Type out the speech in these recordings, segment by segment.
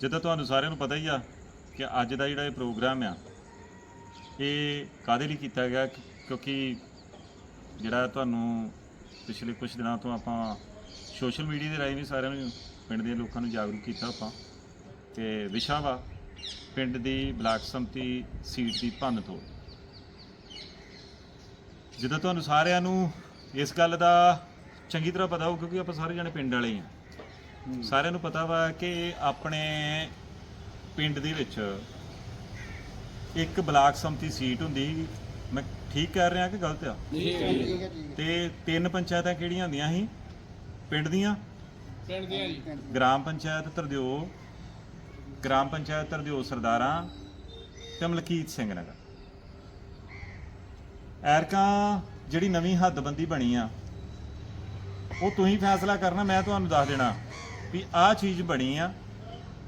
ਜਿੱਦਾਂ ਤੁਹਾਨੂੰ ਸਾਰਿਆਂ ਨੂੰ ਪਤਾ ਹੀ ਆ ਕਿ ਅੱਜ ਦਾ ਜਿਹੜਾ ਇਹ ਪ੍ਰੋਗਰਾਮ ਆ, ਇਹ ਕਾਦੇ ਲਈ ਕੀਤਾ ਗਿਆ? ਕਿ- ਕਿਉਂਕਿ ਜਿਹੜਾ ਤੁਹਾਨੂੰ ਪਿਛਲੇ ਕੁਝ ਦਿਨਾਂ ਤੋਂ ਆਪਾਂ ਸੋਸ਼ਲ ਮੀਡੀਆ ਦੇ ਰਾਹੀਂ ਵੀ ਸਾਰਿਆਂ ਨੂੰ, ਪਿੰਡ ਦੇ ਲੋਕਾਂ ਨੂੰ ਜਾਗਰੂਕ ਕੀਤਾ ਆਪਾਂ। ਤੇ ਵਿਸ਼ਾ ਵਾ, ਪਿੰਡ ਦੀ ਬਲਾਕ ਸੰਮਤੀ ਸੀਟ ਦੀ ਭੰਨ ਤੋੜ। ਜਿੱਦਾਂ ਤੁਹਾਨੂੰ ਸਾਰਿਆਂ ਨੂੰ ਇਸ ਗੱਲ ਦਾ ਚੰਗੀ ਤਰ੍ਹਾਂ ਪਤਾ ਹੋ ਕਿਉਂਕਿ ਆਪਾਂ ਸਾਰੇ ਜਣੇ ਪਿੰਡ ਵਾਲੇ ਹੀ ਆ। ਸਾਰਿਆਂ ਨੂੰ ਪਤਾ ਵਾ ਕਿ ਆਪਣੇ ਪਿੰਡ ਦੇ ਵਿੱਚ ਇੱਕ ਬਲਾਕ ਸੰਮਤੀ ਸੀਟ ਹੁੰਦੀ। ਮੈਂ ਠੀਕ ਕਹਿ ਰਿਹਾ ਕਿ ਗਲਤ ਆ? ਠੀਕ ਹੈ ਜੀ। ਤੇ ਤਿੰਨ ਪੰਚਾਇਤਾਂ ਕਿਹੜੀਆਂ ਹੁੰਦੀਆਂ ਸੀ? ਪਿੰਡ ਦੀਆਂ? ਪਿੰਡ ਦੀਆਂ ਜੀ। ਗ੍ਰਾਮ ਪੰਚਾਇਤ ਤਰਦਿਓ ਗ੍ਰਾਮ ਪੰਚਾਇਤ ਤਰਦਿਓ ਸਰਦਾਰਾਂ ਤੇ ਮਲਕੀਤ ਸਿੰਘ ਨਗਰ। ਐਰਕਾਂ ਜਿਹੜੀ ਨਵੀਂ ਹੱਦਬੰਦੀ ਬਣੀ ਆ ਉਹ ਤੁਸੀਂ ਫੈਸਲਾ ਕਰਨਾ ਮੈਂ ਤੁਹਾਨੂੰ ਦੱਸ ਦੇਣਾ। ਵੀ ਆਹ ਚੀਜ਼ ਬਣੀ ਆ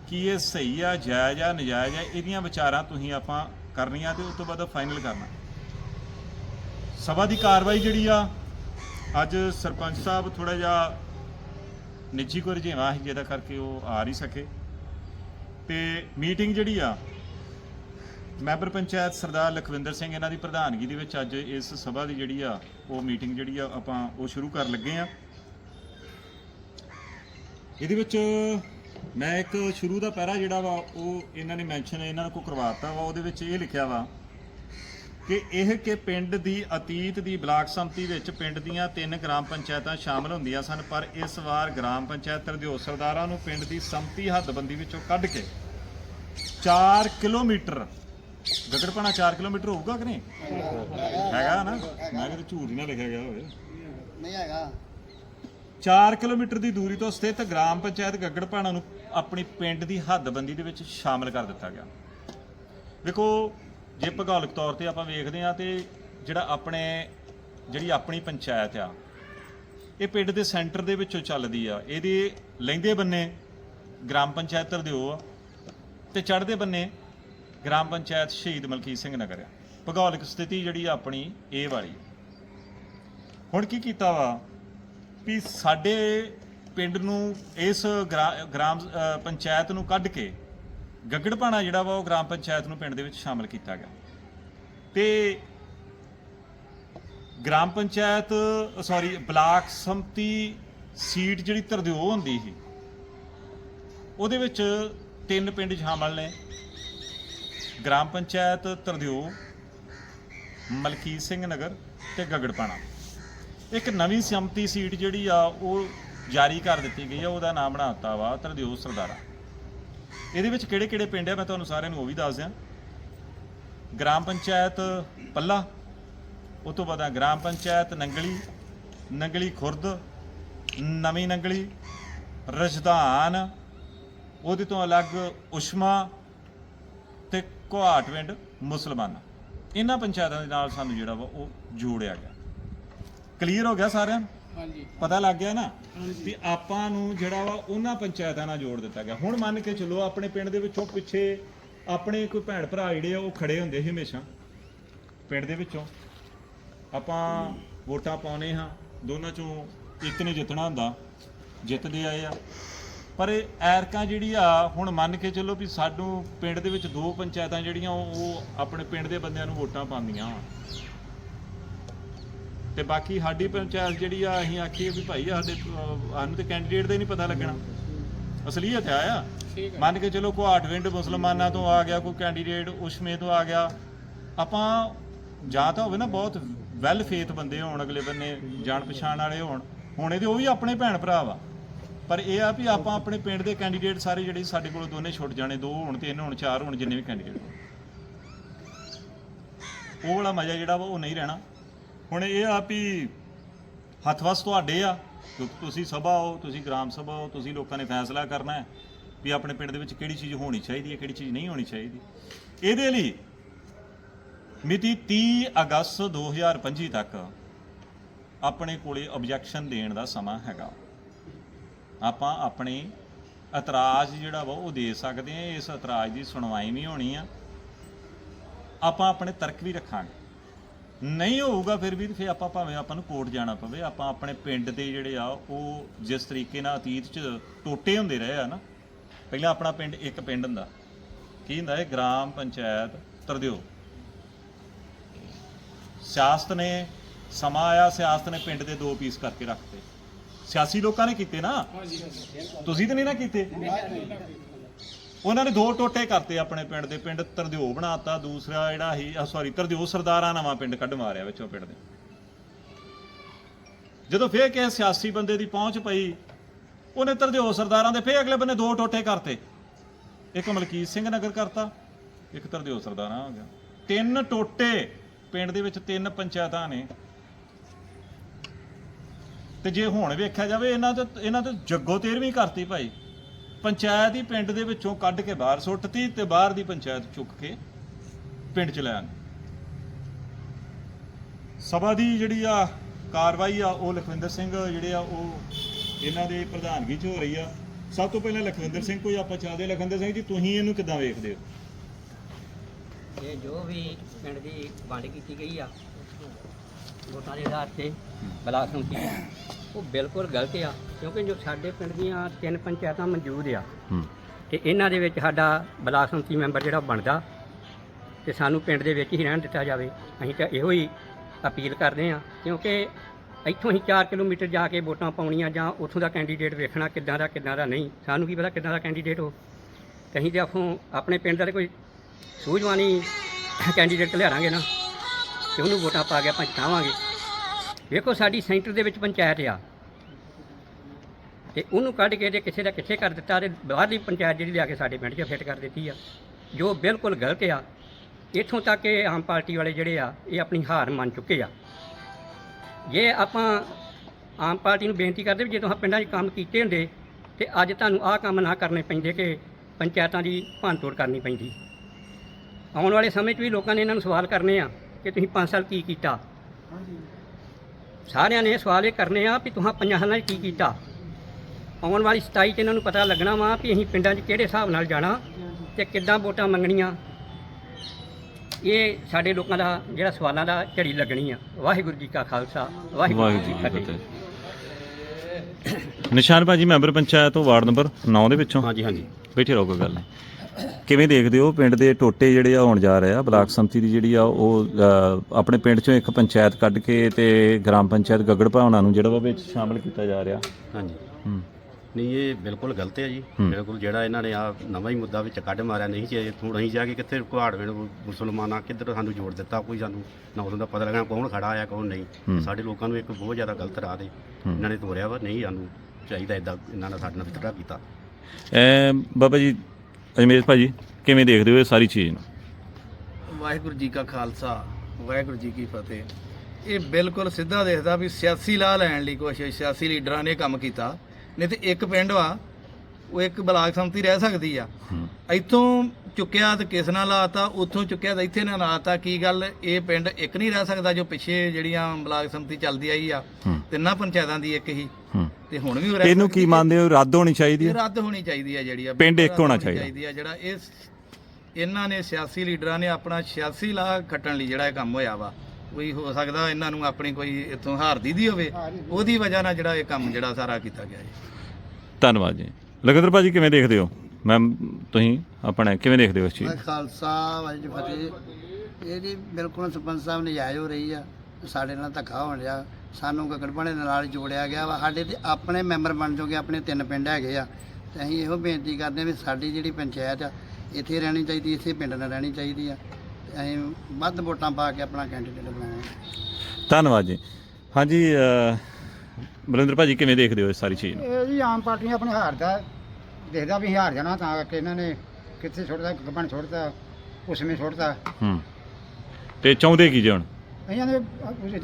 ਕਿ ਇਹ ਸਹੀ ਆ, ਜਾਇਜ਼ ਆ, ਨਜਾਇਜ਼ ਆ, ਇਹਦੀਆਂ ਵਿਚਾਰਾਂ ਤੁਸੀਂ ਆਪਾਂ ਕਰਨੀਆਂ ਤੇ ਉਸ ਤੋਂ ਬਾਅਦ ਫਾਈਨਲ ਕਰਨਾ। ਸਭਾ ਦੀ ਕਾਰਵਾਈ ਜਿਹੜੀ ਆ, ਅੱਜ ਸਰਪੰਚ ਸਾਹਿਬ ਥੋੜਾ ਜਿਹਾ ਨਿੱਜੀ ਕੋਈ ਰੁਝੇਵਾਂ ਸੀ, ਜਿਹਦਾ ਕਰਕੇ ਉਹ ਆ ਨਹੀਂ ਸਕੇ। ਤੇ ਮੀਟਿੰਗ ਜਿਹੜੀ ਆ, ਮੈਂਬਰ ਪੰਚਾਇਤ ਸਰਦਾਰ ਲਖਵਿੰਦਰ ਸਿੰਘ ਇਹਨਾਂ ਦੀ ਪ੍ਰਧਾਨਗੀ ਦੇ ਵਿੱਚ ਅੱਜ ਇਸ ਸਭਾ ਦੀ ਜਿਹੜੀ ਆ, ਉਹ ਮੀਟਿੰਗ ਜਿਹੜੀ ਆ, ਆਪਾਂ ਉਹ ਸ਼ੁਰੂ ਕਰਨ ਲੱਗੇ ਆ। ਇਹਦੇ ਵਿੱਚ ਮੈਂ ਇੱਕ ਸ਼ੁਰੂ ਦਾ ਪੈਰਾ ਜਿਹੜਾ ਵਾ, ਉਹ ਇਹਨਾਂ ਨੇ ਮੈਂਸ਼ਨ ਇਹਨਾਂ ਕੋ ਕਰਵਾਤਾ ਵਾ, ਉਹਦੇ ਵਿੱਚ ਇਹ ਲਿਖਿਆ ਵਾ ਕਿ ਇਹ ਕਿ ਪਿੰਡ ਦੀ ਅਤੀਤ ਦੀ ਬਲਾਕ ਸੰਮਤੀ ਵਿੱਚ ਪਿੰਡ ਦੀਆਂ ਤਿੰਨ ਗ੍ਰਾਮ ਪੰਚਾਇਤਾਂ ਸ਼ਾਮਲ ਹੁੰਦੀਆਂ ਸਨ, ਪਰ ਇਸ ਵਾਰ ਗ੍ਰਾਮ ਪੰਚਾਇਤ ਤਰਦਿਓ ਸਰਦਾਰਾਂ ਨੂੰ ਪਿੰਡ ਦੀ ਸੰਮਤੀ ਹੱਦਬੰਦੀ ਵਿੱਚੋਂ ਕੱਢ ਕੇ 4 ਕਿਲੋਮੀਟਰ, ਗਗੜਪਣਾ 4 ਕਿਲੋਮੀਟਰ ਹੋਊਗਾ ਕਿ ਨਹੀਂ? ਹੈਗਾ ਨਾ? ਮੈਂ ਕਿਹਾ ਝੂਠ ਹੀ ਨਾ ਲਿਖਿਆ ਗਿਆ ਹੋਵੇ। ਨਹੀਂ ਹੈਗਾ। 4 ਕਿਲੋਮੀਟਰ ਦੀ ਦੂਰੀ ਤੋਂ ਸਥਿਤ ਗ੍ਰਾਮ ਪੰਚਾਇਤ ਗਗੜਪਾਣਾ ਨੂੰ ਆਪਣੀ ਪਿੰਡ ਦੀ ਹੱਦਬੰਦੀ ਦੇ ਵਿੱਚ ਸ਼ਾਮਲ ਕਰ ਦਿੱਤਾ ਗਿਆ। ਦੇਖੋ, ਜੇ ਭੂਗੋਲਿਕ ਤੌਰ ਤੇ ਆਪਾਂ ਵੇਖਦੇ ਆ ਤੇ ਜਿਹੜਾ ਆਪਣੇ, ਜਿਹੜੀ ਆਪਣੀ ਪੰਚਾਇਤ ਆ, ਇਹ ਪਿੰਡ ਦੇ ਸੈਂਟਰ ਦੇ ਵਿੱਚੋਂ ਚੱਲਦੀ ਆ। ਇਹਦੇ ਲਹਿੰਦੇ ਬੰਨੇ ਗ੍ਰਾਮ ਪੰਚਾਇਤ ਦਿਓ ਆ ਤੇ ਚੜ੍ਹਦੇ ਬੰਨੇ ਗ੍ਰਾਮ ਪੰਚਾਇਤ ਸ਼ਹੀਦ ਮਲਕੀਤ ਸਿੰਘ ਨਗਰ ਆ। ਭੂਗੋਲਿਕ ਸਥਿਤੀ ਜਿਹੜੀ ਆ ਆਪਣੀ ਇਹ ਵਾਲੀ। ਹੁਣ ਕੀ ਕੀਤਾ ਵਾ? ਵੀ ਸਾਡੇ ਪਿੰਡ ਨੂੰ ਇਸ ਗ੍ਰਾ- ਗ੍ਰਾਮ ਪੰਚਾਇਤ ਨੂੰ ਕੱਢ ਕੇ ਗੱਗੜਪਾਣਾ ਜਿਹੜਾ ਵਾ ਉਹ ਗ੍ਰਾਮ ਪੰਚਾਇਤ ਨੂੰ ਪਿੰਡ ਦੇ ਵਿੱਚ ਸ਼ਾਮਲ ਕੀਤਾ ਗਿਆ। ਤੇ gram panchayat, sorry, block samiti seat ਜਿਹੜੀ ਤਰਦਿਓ ਹੁੰਦੀ ਸੀ, ਉਹਦੇ ਵਿੱਚ ਤਿੰਨ ਪਿੰਡ ਸ਼ਾਮਲ ਨੇ। ਗ੍ਰਾਮ ਪੰਚਾਇਤ ਤਰਦਿਓ, ਮਲਕੀਤ ਸਿੰਘ ਨਗਰ ਤੇ ਗਗੜਪਾਣਾ। ਇੱਕ ਨਵੀਂ ਸੰਮਤੀ ਸੀਟ ਜਿਹੜੀ ਆ, ਉਹ ਜਾਰੀ ਕਰ ਦਿੱਤੀ ਗਈ ਆ, ਉਹਦਾ ਨਾਮ ਬਣਾ ਦਿੱਤਾ ਵਾ ਤਰਦਿਓ ਸਰਦਾਰਾ। ਇਹਦੇ ਵਿੱਚ ਕਿਹੜੇ ਕਿਹੜੇ ਪਿੰਡ ਆ? ਮੈਂ ਤੁਹਾਨੂੰ ਸਾਰਿਆਂ ਨੂੰ ਉਹ ਵੀ ਦੱਸ ਦਿਆਂ। ਗ੍ਰਾਮ ਪੰਚਾਇਤ ਪੱਲਾ, ਉਹ ਤੋਂ ਬਾਅਦ ਗ੍ਰਾਮ ਪੰਚਾਇਤ ਨੰਗਲੀ ਨੰਗਲੀ ਖੁਰਦ, ਨਵੀਂ ਨੰਗਲੀ ਰਜਧਾਨ ਉਹਦੇ ਤੋਂ ਅਲੱਗ ਉਸ਼ਮਾ ਤੇ ਕੁਹਾਟਵਿੰਡ ਮੁਸਲਮਾਨ। ਇਹਨਾਂ ਪੰਚਾਇਤਾਂ ਦੇ ਨਾਲ ਸਾਨੂੰ ਜਿਹੜਾ ਵਾ ਉਹ ਜੋੜਿਆ ਗਿਆ। ਕਲੀਅਰ ਹੋ ਗਿਆ ਸਾਰਿਆਂ ਨੂੰ? ਹਾਂਜੀ। ਪਤਾ ਲੱਗ ਗਿਆ ਨਾ? ਵੀ ਆਪਾਂ ਨੂੰ ਜਿਹੜਾ ਵਾ ਉਹਨਾਂ ਪੰਚਾਇਤਾਂ ਨਾਲ ਜੋੜ ਦਿੱਤਾ ਗਿਆ। ਹੁਣ ਮੰਨ ਕੇ ਚੱਲੋ ਆਪਣੇ ਪਿੰਡ ਦੇ ਵਿੱਚੋਂ ਪਿੱਛੇ ਆਪਣੇ ਕੋਈ ਭੈਣ ਭਰਾ ਜਿਹੜੇ ਆ ਉਹ ਖੜੇ ਹੁੰਦੇ ਸੀ ਹਮੇਸ਼ਾ। ਪਿੰਡ ਦੇ ਵਿੱਚੋਂ। ਆਪਾਂ ਵੋਟਾਂ ਪਾਉਨੇ ਹਾਂ। ਦੋਨਾਂ ਚੋਂ ਇੱਕ ਨੇ ਜਿੱਤਣਾ ਹੁੰਦਾ। ਜਿੱਤਦੇ ਆਏ ਆ। ਪਰ ਇਹ ਐਰਕਾਂ ਜਿਹੜੀ ਆ ਹੁਣ ਮੰਨ ਕੇ ਚੱਲੋ ਵੀ ਸਾਨੂੰ ਪਿੰਡ ਦੇ ਵਿੱਚ ਦੋ ਪੰਚਾਇਤਾਂ ਜਿਹੜੀਆਂ ਉਹ ਆਪਣੇ ਪਿੰਡ ਦੇ ਬੰਦਿਆਂ ਨੂੰ ਵੋਟਾਂ ਪਾਉਂਦੀਆਂ ਵਾ। ਤੇ ਬਾਕੀ ਸਾਡੀ ਪੰਚਾਇਤ ਜਿਹੜੀ ਆ ਅਸੀਂ ਆਖੀਏ ਵੀ ਭਾਈ ਸਾਡੇ ਸਾਨੂੰ ਤੇ ਕੈਂਡੀਡੇਟ ਦਾ ਹੀ ਨਹੀਂ ਪਤਾ ਲੱਗਣਾ। ਅਸਲੀਅਤ ਆ। ਆ ਮੰਨ ਕੇ ਚਲੋ ਕੋਈ ਆਟਵਿੰਡ ਮੁਸਲਮਾਨਾਂ ਤੋਂ ਆ ਗਿਆ ਕੋਈ ਕੈਂਡੀਡੇਟ ਉਸ਼ਮੇ ਤੋਂ ਆ ਗਿਆ। ਆਪਾਂ ਜਾਂ ਤਾਂ ਹੋਵੇ ਨਾ ਬਹੁਤ ਵੈਲ ਫੇਥ ਬੰਦੇ ਹੋਣ ਅਗਲੇ ਬੰਨੇ ਜਾਣ ਪਛਾਣ ਵਾਲੇ ਹੋਣ। ਹੁਣ ਇਹਦੇ ਉਹ ਵੀ ਆਪਣੇ ਭੈਣ ਭਰਾ ਵਾ। ਪਰ ਇਹ ਆ ਵੀ ਆਪਾਂ ਆਪਣੇ ਪਿੰਡ ਦੇ ਕੈਂਡੀਡੇਟ ਸਾਰੇ ਜਿਹੜੇ ਸਾਡੇ ਕੋਲ ਦੋਨੇ ਛੁੱਟ ਜਾਣੇ ਦੋ ਹੋਣ ਤਿੰਨ ਹੋਣ ਚਾਰ ਹੋਣ ਜਿੰਨੇ ਵੀ ਕੈਂਡੀਡੇਟ ਉਹ ਵਾਲਾ ਮਜ਼ਾ ਜਿਹੜਾ ਵਾ ਉਹ ਨਹੀਂ ਰਹਿਣਾ। ਹੁਣ ਇਹ ਆ ਵੀ ਹੱਥ ਵਸ ਤੁਹਾਡੇ ਆ, ਕਿਉਂਕਿ ਤੁਸੀਂ ਸਭਾ ਹੋ, ਤੁਸੀਂ ਗ੍ਰਾਮ ਸਭਾ ਹੋ, ਤੁਸੀਂ ਲੋਕਾਂ ਨੇ ਫੈਸਲਾ ਕਰਨਾ ਹੈ ਵੀ ਆਪਣੇ ਪਿੰਡ ਦੇ ਵਿੱਚ ਕਿਹੜੀ ਚੀਜ਼ ਹੋਣੀ ਚਾਹੀਦੀ ਹੈ, ਕਿਹੜੀ ਚੀਜ਼ ਨਹੀਂ ਹੋਣੀ ਚਾਹੀਦੀ। ਇਹਦੇ ਲਈ ਮਿਤੀ 30 ਅਗਸਤ 2025 ਤੱਕ ਆਪਣੇ ਕੋਲੇ ਆਬਜੈਕਸ਼ਨ ਦੇਣ ਦਾ ਸਮਾਂ ਹੈਗਾ। ਆਪਾਂ ਆਪਣੇ ਇਤਰਾਜ਼ ਜਿਹੜਾ ਵਾ ਉਹ ਦੇ ਸਕਦੇ ਹਾਂ, ਇਸ ਇਤਰਾਜ਼ ਦੀ ਸੁਣਵਾਈ ਵੀ ਹੋਣੀ ਆ। ਆਪਾਂ ਆਪਣੇ ਤਰਕ ਵੀ ਰੱਖਾਂਗੇ। ਨਹੀਂ ਹੋਊਗਾ ਫਿਰ ਵੀ ਫਿਰ ਆਪਾਂ ਭਾਵੇਂ ਆਪਾਂ ਨੂੰ ਕੋਰਟ ਜਾਣਾ ਪਵੇ ਆਪਾਂ ਆਪਣੇ ਪਿੰਡ ਦੇ ਜਿਹੜੇ ਆ ਉਹ ਜਿਸ ਤਰੀਕੇ ਨਾਲ ਅਤੀਤ 'ਚ ਟੋਟੇ ਹੁੰਦੇ ਰਹੇ ਆ ਨਾ ਪਹਿਲਾਂ ਆਪਣਾ ਪਿੰਡ ਇੱਕ ਪਿੰਡ ਹੁੰਦਾ। ਕੀ ਹੁੰਦਾ ਇਹ? ਗ੍ਰਾਮ ਪੰਚਾਇਤ ਤਰਦਿਓ। ਸਿਆਸਤ ਨੇ ਸਮਾਂ ਆਇਆ ਸਿਆਸਤ ਨੇ ਪਿੰਡ ਦੇ ਦੋ ਪੀਸ ਕਰਕੇ ਰੱਖਤੇ। ਸਿਆਸੀ ਲੋਕਾਂ ਨੇ ਕੀਤੇ ਨਾ? ਤੁਸੀਂ ਤਾਂ ਨਹੀਂ ਨਾ ਕੀਤੇ। ਉਹਨਾਂ ਨੇ ਦੋ ਟੋਟੇ ਕਰਤੇ ਆਪਣੇ ਪਿੰਡ ਦੇ, ਪਿੰਡ ਤਰਦਿਓ ਬਣਾਤਾ, ਦੂਸਰਾ ਜਿਹੜਾ ਹੀ ਸੌਰੀ ਤਰਦਿਓ ਸਰਦਾਰਾ ਨਵਾਂ ਪਿੰਡ ਕੱਢ ਮਾਰਿਆ ਵਿੱਚੋਂ ਪਿੰਡ ਦੇ। ਜਦੋਂ ਫੇਰ ਕਿਸੇ ਸਿਆਸੀ ਬੰਦੇ ਦੀ ਪਹੁੰਚ ਪਈ, ਉਹਨੇ ਤਰਦਿਓ ਸਰਦਾਰਾਂ ਦੇ, ਫੇਰ ਅਗਲੇ ਬੰਨੇ ਦੋ ਟੋਟੇ ਕਰਤੇ। ਇੱਕ ਮਲਕੀਤ ਸਿੰਘ ਨਗਰ ਕਰਤਾ, ਇੱਕ ਤਰਦਿਓ ਸਰਦਾਰਾਂ ਹੋ ਗਿਆ। ਤਿੰਨ ਟੋਟੇ, ਪਿੰਡ ਦੇ ਵਿੱਚ ਤਿੰਨ ਪੰਚਾਇਤਾਂ ਨੇ। ਤੇ ਜੇ ਹੁਣ ਵੇਖਿਆ ਜਾਵੇ, ਇਹਨਾਂ ਤੇ ਇਹਨਾਂ ਤੇ ਜੱਗੋ ਤੇਰਵੀਂ ਕਰਤੀ ਭਾਈ। ਪੰਚਾਇਤ ਹੀ ਪਿੰਡ ਦੇ ਵਿੱਚੋਂ ਕੱਢ ਕੇ ਬਾਹਰ ਸੁੱਟਤੀ ਤੇ ਬਾਹਰ ਦੀ ਪੰਚਾਇਤ ਚੁੱਕ ਕੇ ਪਿੰਡ ਚ ਲੈ ਆਂਦੀ। ਸਭਾ ਦੀ ਜਿਹੜੀ ਆ ਕਾਰਵਾਈ ਆ, ਉਹ ਲਖਵਿੰਦਰ ਸਿੰਘ ਜਿਹੜੇ ਆ, ਉਹ ਇਹਨਾਂ ਦੇ ਪ੍ਰਧਾਨਗੀ ਚ ਹੋ ਰਹੀ ਆ। ਸਭ ਤੋਂ ਪਹਿਲਾਂ ਲਖਵਿੰਦਰ ਸਿੰਘ ਕੋਈ ਆਪਾਂ ਚਾਹਦੇ ਲਖਵਿੰਦਰ ਸਿੰਘ ਜੀ, ਤੁਸੀਂ ਇਹਨੂੰ ਕਿੱਦਾਂ ਵੇਖਦੇ ਹੋ? ਇਹ ਜੋ ਵੀ ਪਿੰਡ ਦੀ ਵੰਡ ਕੀਤੀ ਗਈ ਆ, ਵੋਟਾਂ ਦੇ ਆਧਾਰ ਤੇ, ਬਲਾਕ ਸੰਮਤੀ ਉਹ ਬਿਲਕੁਲ ਗਲਤ ਆ ਕਿਉਂਕਿ ਜੋ ਸਾਡੇ ਪਿੰਡ ਦੀਆਂ ਤਿੰਨ ਪੰਚਾਇਤਾਂ ਮੌਜੂਦ ਆ ਹੂੰ। ਤੇ ਇਹਨਾਂ ਦੇ ਵਿੱਚ ਸਾਡਾ ਬਲਾਕ ਸੰਮਤੀ ਮੈਂਬਰ ਜਿਹੜਾ ਬਣਦਾ ਤੇ ਸਾਨੂੰ ਪਿੰਡ ਦੇ ਵਿੱਚ ਹੀ ਰਹਿਣ ਦਿੱਤਾ ਜਾਵੇ। ਅਸੀਂ ਤਾਂ ਇਹੋ ਹੀ ਅਪੀਲ ਕਰਦੇ ਆ ਕਿਉਂਕਿ ਇੱਥੋਂ ਹੀ 4 ਕਿਲੋਮੀਟਰ ਜਾ ਕੇ ਵੋਟਾਂ ਪਾਉਣੀਆਂ ਜਾਂ ਉੱਥੋਂ ਦਾ ਕੈਂਡੀਡੇਟ ਵੇਖਣਾ ਕਿੱਦਾਂ ਦਾ ਕਿੱਦਾਂ ਦਾ ਨਹੀਂ ਸਾਨੂੰ ਕੀ ਪਤਾ ਕਿੱਦਾਂ ਦਾ ਕੈਂਡੀਡੇਟ ਹੋ ਅਸੀਂ ਤੇ ਆਖੋਂ ਆਪਣੇ ਪਿੰਡ ਦਾ ਕੋਈ ਸੂਝਵਾਨੀ ਕੈਂਡੀਡੇਟ ਲਿਆਵਾਂਗੇ ਨਾ ਤੇ ਉਹਨੂੰ ਵੋਟਾਂ ਪਾ ਕੇ ਆਪਾਂ ਜਿਤਾਵਾਂਗੇ। ਵੇਖੋ ਸਾਡੀ ਸੈਂਟਰ ਦੇ ਵਿੱਚ ਪੰਚਾਇਤ ਆ। ਤੇ ਉਹਨੂੰ ਕੱਢ ਕੇ ਤੇ ਕਿਸੇ ਦਾ ਕਿੱਥੇ ਕਰ ਦਿੱਤਾ ਤੇ ਬਾਹਰਲੀ ਪੰਚਾਇਤ ਜਿਹੜੀ ਲਿਆ ਕੇ ਸਾਡੇ ਪਿੰਡ 'ਚ ਫਿੱਟ ਕਰ ਦਿੱਤੀ ਆ। ਜੋ ਬਿਲਕੁਲ ਗਲਤ ਆ, ਇੱਥੋਂ ਤੱਕ ਇਹ ਆਮ ਪਾਰਟੀ ਵਾਲੇ ਜਿਹੜੇ ਆ, ਇਹ ਆਪਣੀ ਹਾਰ ਮੰਨ ਚੁੱਕੇ ਆ। ਜੇ ਆਪਾਂ ਆਮ ਪਾਰਟੀ ਨੂੰ ਬੇਨਤੀ ਕਰਦੇ ਵੀ ਜੇ ਤੁਸੀਂ ਪਿੰਡਾਂ 'ਚ ਕੰਮ ਕੀਤੇ ਹੁੰਦੇ ਤੇ ਅੱਜ ਤੁਹਾਨੂੰ ਆਹ ਕੰਮ ਨਾ ਕਰਨੇ ਪੈਂਦੇ ਕਿ ਪੰਚਾਇਤਾਂ ਦੀ ਭੰਨਤੋੜ ਕਰਨੀ ਪੈਂਦੀ। ਆਉਣ ਵਾਲੇ ਸਮੇਂ 'ਚ ਵੀ ਲੋਕਾਂ ਨੇ ਇਹਨਾਂ ਨੂੰ ਸਵਾਲ ਕਰਨੇ ਆ ਕਿ ਤੁਸੀਂ 5 ਸਾਲ ਕੀ ਕੀਤਾ? ਸਾਰਿਆਂ ਨੇ ਸਵਾਲ ਇਹ ਕਰਨੇ ਆ ਵੀ ਤੁਸੀਂ ਪੰਜਾਂ 'ਚ ਕੀ ਕੀਤਾ? ਆਉਣ ਵਾਲੀ 27 'ਚ ਇਹਨਾਂ ਨੂੰ ਪਤਾ ਲੱਗਣਾ ਵਾ ਵੀ ਅਸੀਂ ਪਿੰਡਾਂ 'ਚ ਕਿਹੜੇ ਹਿਸਾਬ ਨਾਲ ਜਾਣਾ ਤੇ ਕਿੱਦਾਂ ਵੋਟਾਂ ਮੰਗਣੀਆਂ। ਇਹ ਸਾਡੇ ਲੋਕਾਂ ਦਾ ਜਿਹੜਾ ਸਵਾਲਾਂ ਦਾ ਝੜੀ ਲੱਗਣੀ ਆ। ਵਾਹਿਗੁਰੂ ਜੀ ਕਾ ਖਾਲਸਾ ਵਾਹਿਗੁਰੂ ਜੀ ਕੀ ਫਤਿਹ। ਨਿਸ਼ਾਨ ਭਾਜੀ ਮੈਂਬਰ ਪੰਚਾਇਤ ਤੋਂ ਵਾਰਡ ਨੰਬਰ 9 ਦੇ ਵਿੱਚੋਂ? ਹਾਂਜੀ ਹਾਂਜੀ। ਬੈਠੇ ਰਹੋ ਕੋਈ ਗੱਲ ਨਹੀਂ। ਕਿਵੇਂ ਦੇਖਦੇ ਹੋ? ਪਿੰਡ ਦੇ ਟੋਟੇ ਜਿਹੜੇ ਆ ਹੋਣ ਜਾ ਰਹੇ ਆ ਬਲਾਕ ਸੰਮਤੀ ਦੀ ਜਿਹੜੀ ਆ ਉਹ ਆਪਣੇ ਪਿੰਡ ਚੋਂ ਇੱਕ ਪੰਚਾਇਤ ਕੱਢ ਕੇ ਤੇ ਗ੍ਰਾਮ ਪੰਚਾਇਤ ਗਗੜ ਭਾਵਨਾ ਨੂੰ ਜਿਹੜਾ ਵਾ ਵਿੱਚ ਸ਼ਾਮਲ ਕੀਤਾ ਜਾ ਰਿਹਾ। ਹਾਂਜੀ। ਹੂੰ। ਨਹੀਂ ਇਹ ਬਿਲਕੁਲ ਗਲਤ ਹੈ ਜੀ। ਬਿਲਕੁਲ ਜਿਹੜਾ ਇਹਨਾਂ ਨੇ ਆ ਨਵਾਂ ਹੀ ਮੁੱਦਾ ਵਿੱਚ ਕੱਢ ਮਾਰਿਆ ਨਹੀਂ ਚਾਹੀਏ ਇੱਥੋਂ ਨਹੀਂ ਜਾ ਕੇ ਕਿੱਥੇ ਘਾੜਵੇਂ ਮੁਸਲਮਾਨਾਂ ਕਿੱਧਰ ਸਾਨੂੰ ਜੋੜ ਦਿੱਤਾ ਕੋਈ ਸਾਨੂੰ ਨਾ ਉਦੋਂ ਦਾ ਪਤਾ ਲੱਗਣਾ ਕੌਣ ਖੜਾ ਆ ਕੌਣ। ਨਹੀਂ। ਸਾਡੇ ਲੋਕਾਂ ਨੂੰ ਇੱਕ ਬਹੁਤ ਜ਼ਿਆਦਾ ਗਲਤ ਰਾਹ ਦੇ। ਇਹਨਾਂ ਨੇ ਤੋਰਿਆ ਵਾ ਨਹੀਂ ਸਾਨੂੰ ਚਾਹੀਦਾ ਇਦਾਂ ਇਹਨਾਂ ਨੇ ਸਾਡੇ ਨਾਲ ਵਿਤਕਰਾ ਕੀਤਾ। ਐ ਬਾਬਾ ਜੀ ਅਜਮੇਰ ਭਾਜੀ, ਕਿਵੇਂ ਦੇਖਦੇ ਹੋ ਇਹ ਸਾਰੀ ਚੀਜ਼ ਨੂੰ? ਵਾਹਿਗੁਰੂ ਜੀ ਕਾ ਖਾਲਸਾ, ਵਾਹਿਗੁਰੂ ਜੀ ਕੀ ਫਤਿਹ। ਇਹ ਬਿਲਕੁਲ ਸਿੱਧਾ ਦੇਖਦਾ ਵੀ ਸਿਆਸੀ ਲਾਹ ਲੈਣ ਲਈ ਕੋਸ਼ਿਸ਼, ਸਿਆਸੀ ਲੀਡਰਾਂ ਨੇ ਕੰਮ ਕੀਤਾ। ਨਹੀਂ ਤੇ ਇੱਕ ਪਿੰਡ ਵਾ ਉਹ ਇੱਕ ਬਲਾਕ ਸੰਮਤੀ ਰਹਿ ਸਕਦੀ ਆ। ਹੂੰ। ਇੱਥੋਂ ਚੁੱਕਿਆ ਤੇ ਕਿਸ ਨਾਲ ਲਾਤਾ ਉੱਥੋਂ ਚੁੱਕਿਆ ਤੇ ਇੱਥੇ ਨਾਲ ਲਾਤਾ ਕੀ ਗੱਲ? ਇਹ ਪਿੰਡ ਇੱਕ ਨਹੀਂ ਰਹਿ ਸਕਦਾ ਜੋ ਪਿੱਛੇ ਜਿਹੜੀਆਂ ਬਲਾਕ ਸੰਮਤੀ ਚੱਲਦੀ ਆਈ ਆ। ਹੂੰ। ਤਿੰਨਾਂ ਪੰਚਾਇਤਾਂ ਦੀ ਇੱਕ ਹੀ। ਹੂੰ। ਤੇ ਹੁਣ ਵੀ ਉਹ ਰਹਿ ਇਹਨੂੰ ਕੀ ਹੈ। ਮੰਨਦੇ ਹੋ? ਰੱਦ ਹੋਣੀ ਚਾਹੀਦੀ ਇਹ ਹੈ ਰੱਦ ਹੋਣੀ ਚਾਹੀਦੀ ਹੈ ਜਿਹੜੀ ਆ। ਪਿੰਡ ਇੱਕ ਹੋਣਾ ਚਾਹੀਦਾ। ਜਿਹੜਾ ਇਹ ਇਹਨਾਂ ਨੇ ਸਿਆਸੀ ਲੀਡਰਾਂ ਨੇ ਆਪਣਾ ਸਿਆਸੀ ਲਾਹ ਖੱਟਣ ਲਈ ਜਿਹੜਾ ਇਹ ਕੰਮ ਹੋਇਆ ਵਾ। ਕੋਈ ਹੋ ਸਕਦਾ ਇਹਨਾਂ ਨੂੰ ਆਪਣੀ ਕੋਈ ਇੱਥੋਂ ਹਾਰਦੀ ਦੀ ਹੋਵੇ। ਉਹਦੀ ਵਜ੍ਹਾ ਨਾਲ ਜਿਹੜਾ ਇਹ ਕੰਮ ਜਿਹੜਾ ਸਾਰਾ ਕੀਤਾ ਗਿਆ ਜੀ। ਧੰਨਵਾਦ ਜੀ। ਲਖਿੰਦਰ ਭਾਜੀ ਕਿਵੇਂ ਦੇਖਦੇ ਹੋ? ਮੈਮ ਤੁਸੀਂ ਆਪਣਾ ਕਿਵੇਂ ਦੇਖਦੇ ਹੋ ਇਸ ਚੀਜ਼? ਨੂੰ? ਖਾਲਸਾ ਵਾਹਿਗੁਰੂ ਜੀ ਫਤਿਹ। ਇਹਦੀ ਬਿਲਕੁਲ ਸਰਪੰਚ ਸਾਹਿਬ ਨਜਾਇਜ਼ ਹੋ ਰਹੀ ਆ। ਸਾਡੇ ਨਾਲ ਧੱਕਾ ਹੋਣ ਰਿਹਾ ਸਾਨੂੰ ਗਗੜਪਾਣੇ ਦੇ ਨਾਲ ਜੋੜਿਆ ਗਿਆ ਵਾ। ਸਾਡੇ ਤੇ ਆਪਣੇ ਮੈਂਬਰ ਬਣ ਜੋਗੇ ਆਪਣੇ ਤਿੰਨ ਪਿੰਡ ਹੈਗੇ ਆ। ਤੇ ਅਸੀਂ ਇਹੋ ਬੇਨਤੀ ਕਰਦੇ ਹਾਂ ਵੀ ਸਾਡੀ ਜਿਹੜੀ ਪੰਚਾਇਤ ਆ ਇੱਥੇ ਰਹਿਣੀ ਚਾਹੀਦੀ ਇਸੇ ਪਿੰਡ ਨਾਲ ਰਹਿਣੀ ਚਾਹੀਦੀ ਆ। ਤੇ ਅਸੀਂ ਵੱਧ ਵੋਟਾਂ ਪਾ ਕੇ ਆਪਣਾ ਕੈਂਡੀਡੇਟ ਬਣਾਵਾਂਗੇ ਧੰਨਵਾਦ ਜੀ। ਹਾਂਜੀ ਬਲਵਿੰਦਰ ਭਾਜੀ ਕਿਵੇਂ ਦੇਖਦੇ ਹੋ ਇਸ ਸਾਰੀ ਚੀਜ਼ ਨੂੰ? ਇਹ ਜੀ ਆਮ ਪਾਰਟੀ ਨੇ ਆਪਣੇ ਹਾਰ ਦਾ ਦੇਖਦਾ ਵੀ ਹਾਰ ਜਾਣਾ ਤਾਂ ਕਰਕੇ ਇਹਨਾਂ ਨੇ ਕਿੱਥੇ ਛੋੜਦਾ ਗੱਬਣ ਛੋੜਦਾ ਉਸਮੇ ਛੋੜਦਾ ਹੂੰ। ਤੇ ਚਾਹੁੰਦੇ ਕੀ ਜੀ ਹੁਣ? ਇਹਨਾਂ ਦੇ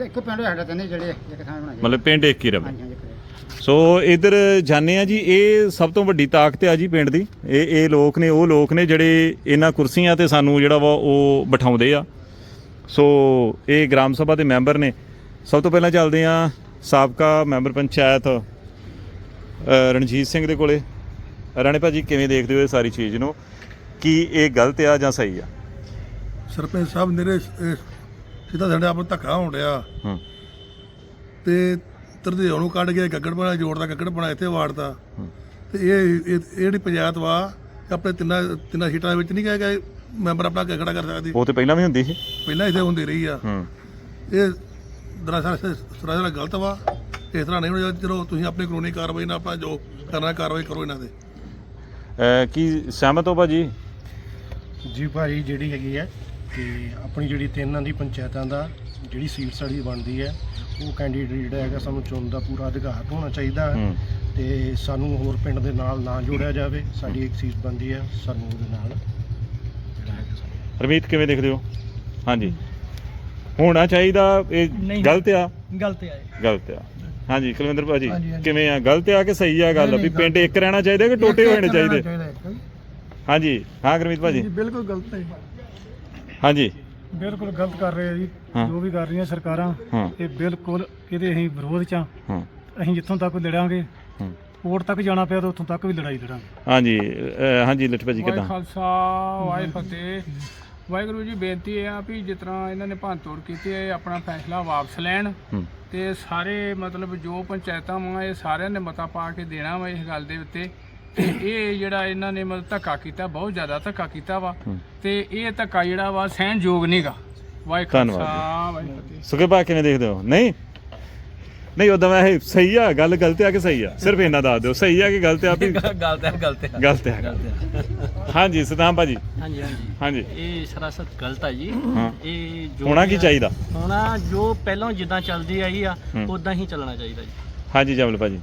ਇੱਕ ਪਿੰਡ ਸਾਡਾ ਜਿਹੜੇ ਇੱਕ ਥਾਂ ਬਣਾਏ ਮਤਲਬ ਪਿੰਡ ਇੱਕ ਹੀ ਰਵੇ। ਹਾਂਜੀ ਹਾਂਜੀ। ਸੋ ਇਧਰ ਜਾਣੇ ਆ ਜੀ ਇਹ ਸਭ ਤੋਂ ਵੱਡੀ ਤਾਕਤ ਆ ਜੀ ਪਿੰਡ ਦੀ। ਇਹ ਇਹ ਲੋਕ ਨੇ ਉਹ ਲੋਕ ਨੇ ਜਿਹੜੇ ਇਹਨਾਂ ਕੁਰਸੀਆਂ ਤੇ ਸਾਨੂੰ ਜਿਹੜਾ ਵਾ ਉਹ ਬਿਠਾਉਂਦੇ ਆ। ਸੋ ਇਹ ਗ੍ਰਾਮ ਸਭਾ ਦੇ ਮੈਂਬਰ ਨੇ। ਸਭ ਤੋਂ ਪਹਿਲਾਂ ਚੱਲਦੇ ਆ ਸਾਬਕਾ ਮੈਂਬਰ ਪੰਚਾਇਤ ਰਣਜੀਤ ਸਿੰਘ ਦੇ ਕੋਲੇ। ਰਾਣੇ ਭਾਜੀ ਕਿਵੇਂ ਦੇਖਦੇ ਹੋ ਇਹ ਸਾਰੀ ਚੀਜ਼ ਨੂੰ? ਕੀ ਇਹ ਗਲਤ ਆ ਜਾਂ ਸਹੀ ਆ? ਸਰਪੰਚ ਸਾਹਿਬ ਨੇਰੇ ਸਿੱਧਾ ਸਾਡੇ ਆਪ ਨੂੰ ਧੱਕਾ ਹੋਣ ਡਿਆ। ਹੂੰ। ਤੇ ਤਰਦੇਵ ਨੂੰ ਕੱਢ ਕੇ ਗੱਗੜ ਬਣਾ ਜੋੜ ਦਾ ਗੱਗੜ ਬਣਾ ਇੱਥੇ ਵਾੜਦਾ। ਤੇ ਇਹ ਇਹ ਜਿਹੜੀ ਪੰਚਾਇਤ ਵਾ ਆਪਣੇ ਤਿੰਨਾਂ ਤਿੰਨਾਂ ਸੀਟਾਂ ਵਿੱਚ ਨਹੀਂ ਕਹੇਗਾ ਮੈਂਬਰ ਆਪਣਾ ਅੱਗੇ ਖੜਾ ਕਰ ਸਕਦੀ। ਉਹ ਤੇ ਪਹਿਲਾਂ ਵੀ ਹੁੰਦੀ ਸੀ। ਪਹਿਲਾਂ ਇੱਥੇ ਹੁੰਦੀ ਰਹੀ ਆ। ਹੂੰ। ਇਹ ਦਰਅਸਲ ਸਰਾਸਰ ਗਲਤ ਵਾ। ਇਸ ਤਰ੍ਹਾਂ ਨਹੀਂ ਹੋਣਾ ਚਾਹੀਦਾ। ਚਲੋ ਤੁਸੀਂ ਆਪਣੀ ਕਾਨੂੰਨੀ ਕਾਰਵਾਈ ਨਾਲ ਆਪਣਾ ਜੋ ਕਰਨਾ ਕਾਰਵਾਈ ਕਰੋ ਇਹਨਾਂ ਦੇ ਅਹ ਕੀ ਸਹਿਮਤ ਹੋ ਭਾਜੀ? ਜੀ ਭਾਜੀ ਜਿਹੜੀ ਹੈਗੀ ਹੈ ਕਿ ਆਪਣੀ ਜਿਹੜੀ ਤਿੰਨਾਂ ਦੀ ਪੰਚਾਇਤਾਂ ਦਾ ਜਿਹੜੀ ਸੀਟ ਸਾਡੀ ਬਣਦੀ ਹੈ ਉਹ ਕੈਂਡੀਡੇਟ ਜਿਹੜਾ ਹੈਗਾ ਸਾਨੂੰ ਚੁਣਨ ਦਾ ਪੂਰਾ ਅਧਿਕਾਰ ਹੋਣਾ ਚਾਹੀਦਾ ਹੈ। ਹੂੰ। ਤੇ ਸਾਨੂੰ ਹੋਰ ਪਿੰਡ ਦੇ ਨਾਲ ਨਾ ਜੋੜਿਆ ਜਾਵੇ। ਸਾਡੀ ਇੱਕ ਸੀਟ ਬਣਦੀ ਹੈ ਸਾਨੂੰ ਉਹਦੇ ਨਾਲ ਜਿਹੜਾ ਹੈਗਾ ਸਾਨੂੰ। ਰਮੀਤ ਕਿਵੇਂ ਦੇਖਦੇ ਹੋ? ਹਾਂਜੀ। ਹੋਣਾ ਚਾਹੀਦਾ ਇਹ ਗਲਤ ਆ? ਗਲਤ ਹੈ ਗਲਤ ਆ। ਹਾਂਜੀ ਕੁਲਵਿੰਦਰ ਭਾਜੀ ਕਿਵੇਂ ਆ? ਗਲਤ ਆ ਕਿ ਸਹੀ ਆ ਗੱਲ? ਵੀ ਪਿੰਡ ਇੱਕ ਰਹਿਣਾ ਚਾਹੀਦਾ ਕਿ ਟੋਟੇ ਹੋਣੇ ਚਾਹੀਦੇ? ਹਾਂਜੀ। ਹਾਂ ਗੁਰਮੀਤ ਭਾਜੀ। ਬਿਲਕੁਲ ਗਲਤ ਹੈ ਹਾਂਜੀ। ਬਿਲਕੁਲ ਗਲਤ ਕਰ ਰਹੇ ਆ ਜੀ। ਹਾਂ। ਜੋ ਵੀ ਕਰ ਰਹੀਆਂ ਸਰਕਾਰਾਂ ਹਾਂ। ਇਹ ਬਿਲਕੁਲ ਇਹਦੇ ਅਸੀਂ ਵਿਰੋਧ ਚ ਆ। ਹਾਂ। ਅਸੀਂ ਜਿੱਥੋਂ ਤੱਕ ਲੜਾਂਗੇ ਹਾਂ। ਕੋਰਟ ਤੱਕ ਜਾਣਾ ਪਿਆ ਤਾਂ ਉੱਥੋਂ ਤੱਕ ਵੀ ਲੜਾਈ ਲੜਾਂਗੇ। ਹਾਂਜੀ ਅਹ ਹਾਂਜੀ ਲਿਟ ਭਾਜੀ ਕਿਦਾਂ? ਖਾਲਸਾ ਵਾਹਿ ਫਤਿਹ। ਵਾਹਿਗੁਰੂ ਜੀ ਬੇਨਤੀ ਇਹ ਆ ਵੀ ਜਿਸ ਤਰ੍ਹਾਂ ਇਹਨਾਂ ਨੇ ਭੰਨ ਤੋੜ ਕੀਤੀ ਹੈ ਇਹ ਆਪਣਾ ਫੈਸਲਾ ਵਾਪਸ ਲੈਣ ਹੂੰ। ਤੇ ਸਾਰੇ ਮਤਲਬ ਜੋ ਪੰਚਾਇਤਾਂ ਵਾ ਇਹ ਸਾਰਿਆਂ ਨੇ ਮਤਾ ਪਾ ਕੇ ਦੇਣਾ ਵਾ ਇਸ ਗੱਲ ਦੇ ਉੱਤੇ। ਤੇ ਇਹ ਜਿਹੜਾ ਇਹਨਾਂ ਨੇ ਮਤਲਬ ਧੱਕਾ ਕੀਤਾ ਬਹੁਤ ਜ਼ਿਆਦਾ ਧੱਕਾ ਕੀਤਾ ਵਾ। ਹੂੰ। ਤੇ ਇਹ ਧੱਕਾ ਜਿਹੜਾ ਵਾ ਸਹਿਣਯੋਗ ਨਹੀਂਗਾ ਵਾਹਿ ਧੰਨਵਾਦ ਖਾਲਸਾ ਵਾਹਿ ਫਤਿਹ। ਸੁਖੇ ਭਾ ਕਿਵੇਂ ਦੇਖਦੇ ਹੋ? ਨਹੀਂ? ਨਹੀਂ ਉਦੋਂ ਮੈਂ ਇਹ ਸਹੀ ਆ ਗੱਲ ਗਲਤ ਆ ਕਿ ਸਹੀ ਆ? ਸਿਰਫ ਇਹਨਾਂ ਦੱਸ ਦਿਓ ਸਹੀ ਆ ਕਿ ਗਲਤ ਆ ਵੀ? ਗਲਤ ਹੈ ਗਲਤ ਹੈ ਗਲਤ ਆ ਹਾਂਜੀ ਸਤਾਮ ਭਾਜੀ। ਹਾਂਜੀ ਹਾਂਜੀ। ਹਾਂਜੀ। ਇਹ ਸਰਾਸਤ ਗਲਤ ਹੈ ਜੀ। ਹਾਂ। ਇਹ ਜੋ ਹੋਣਾ ਕੀ ਵੀ ਆ- ਚਾਹੀਦਾ? ਹੋਣਾ ਜੋ ਪਹਿਲਾਂ ਜਿੱਦਾਂ ਚੱਲਦੀ ਆਈ ਆ ਹੂੰ। ਉਦਾਂ ਹੀ ਚੱਲਣਾ ਚਾਹੀਦਾ ਜੀ। ਹਾਂਜੀ ਜਮਲ ਭਾਜੀ।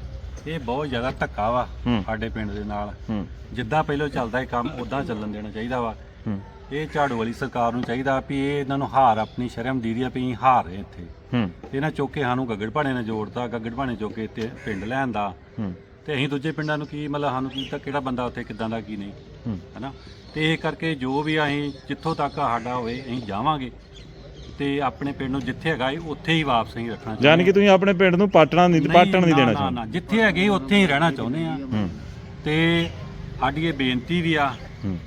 ਇਹ ਬਹੁਤ ਜ਼ਿਆਦਾ ਧੱਕਾ ਵਾ ਹੂੰ। ਸਾਡੇ ਪਿੰਡ ਦੇ ਨਾਲ। ਹੂੰ। ਜਿੱਦਾਂ ਪਹਿਲਾਂ ਚੱਲਦਾ ਹੈ ਕੰਮ ਉਦਾਂ ਚੱਲਣ ਦੇਣਾ ਚਾਹੀਦਾ ਵਾ। ਹੂੰ। ਇਹ ਝਾੜੂ ਵਾਲੀ ਸਰਕਾਰ ਨੂੰ ਚਾਹੀਦਾ ਵੀ ਇਹ ਇਹਨਾਂ ਨੂੰ ਹਾਰ ਆਪਣੀ ਸ਼ਰਮ ਦੀ ਦੀ ਆ ਵੀ ਅਸੀਂ ਹਾਰ ਰਹੇ ਇੱਥੇ। ਹੂੰ। ਇਹਨਾਂ ਚੌਕੇ ਸਾਨੂੰ ਗੱਗੜ ਭਾਣੇ ਨੇ ਜੋੜਤਾ ਗੱਗੜ ਭਾਣੇ ਚੌਕੇ ਤੇ ਪਿੰਡ ਲੈਣ ਦਾ। ਹੂੰ। ਤੇ ਅਸੀਂ ਦੂਜੇ ਪਿੰਡਾਂ ਨੂੰ ਕੀ ਮਤਲਬ ਸਾਨੂੰ ਕੀ ਤਾਂ ਕਿਹੜਾ ਬੰਦਾ ਉੱਥੇ ਕਿੱਦਾਂ ਦਾ ਕੀ ਨਹੀਂ ਹੂੰ। ਹਨਾ? ਤੇ ਇਹ ਕਰਕੇ ਜੋ ਵੀ ਅਸੀਂ ਜਿੱਥੋਂ ਤੱਕ ਸਾਡਾ ਹੋਵੇ ਅਸੀਂ ਜਾਵਾਂਗੇ। ਤੇ ਆਪਣੇ ਪਿੰਡ ਨੂੰ ਜਿੱਥੇ ਹੈਗਾ ਏ ਉੱਥੇ ਹੀ ਵਾਪਸ ਅਸੀਂ ਰੱਖਣਾ ਯਾਨੀ ਕਿ ਤੁਸੀਂ ਆਪਣੇ ਪਿੰਡ ਨੂੰ ਪਾਟਣਾ ਨਹੀਂ ਪਾਟਣ ਨਹੀਂ ਦੇਣਾ ਨਾ, ਚਾਹੁੰਦੇ। ਨਾ, ਜਿੱਥੇ ਹੈਗੇ ਉੱਥੇ ਹੀ ਰਹਿਣਾ ਚਾਹੁੰਦੇ ਆ ਹੂੰ। ਤੇ ਸਾਡੀ ਇਹ ਬੇਨਤੀ ਵੀ ਆ।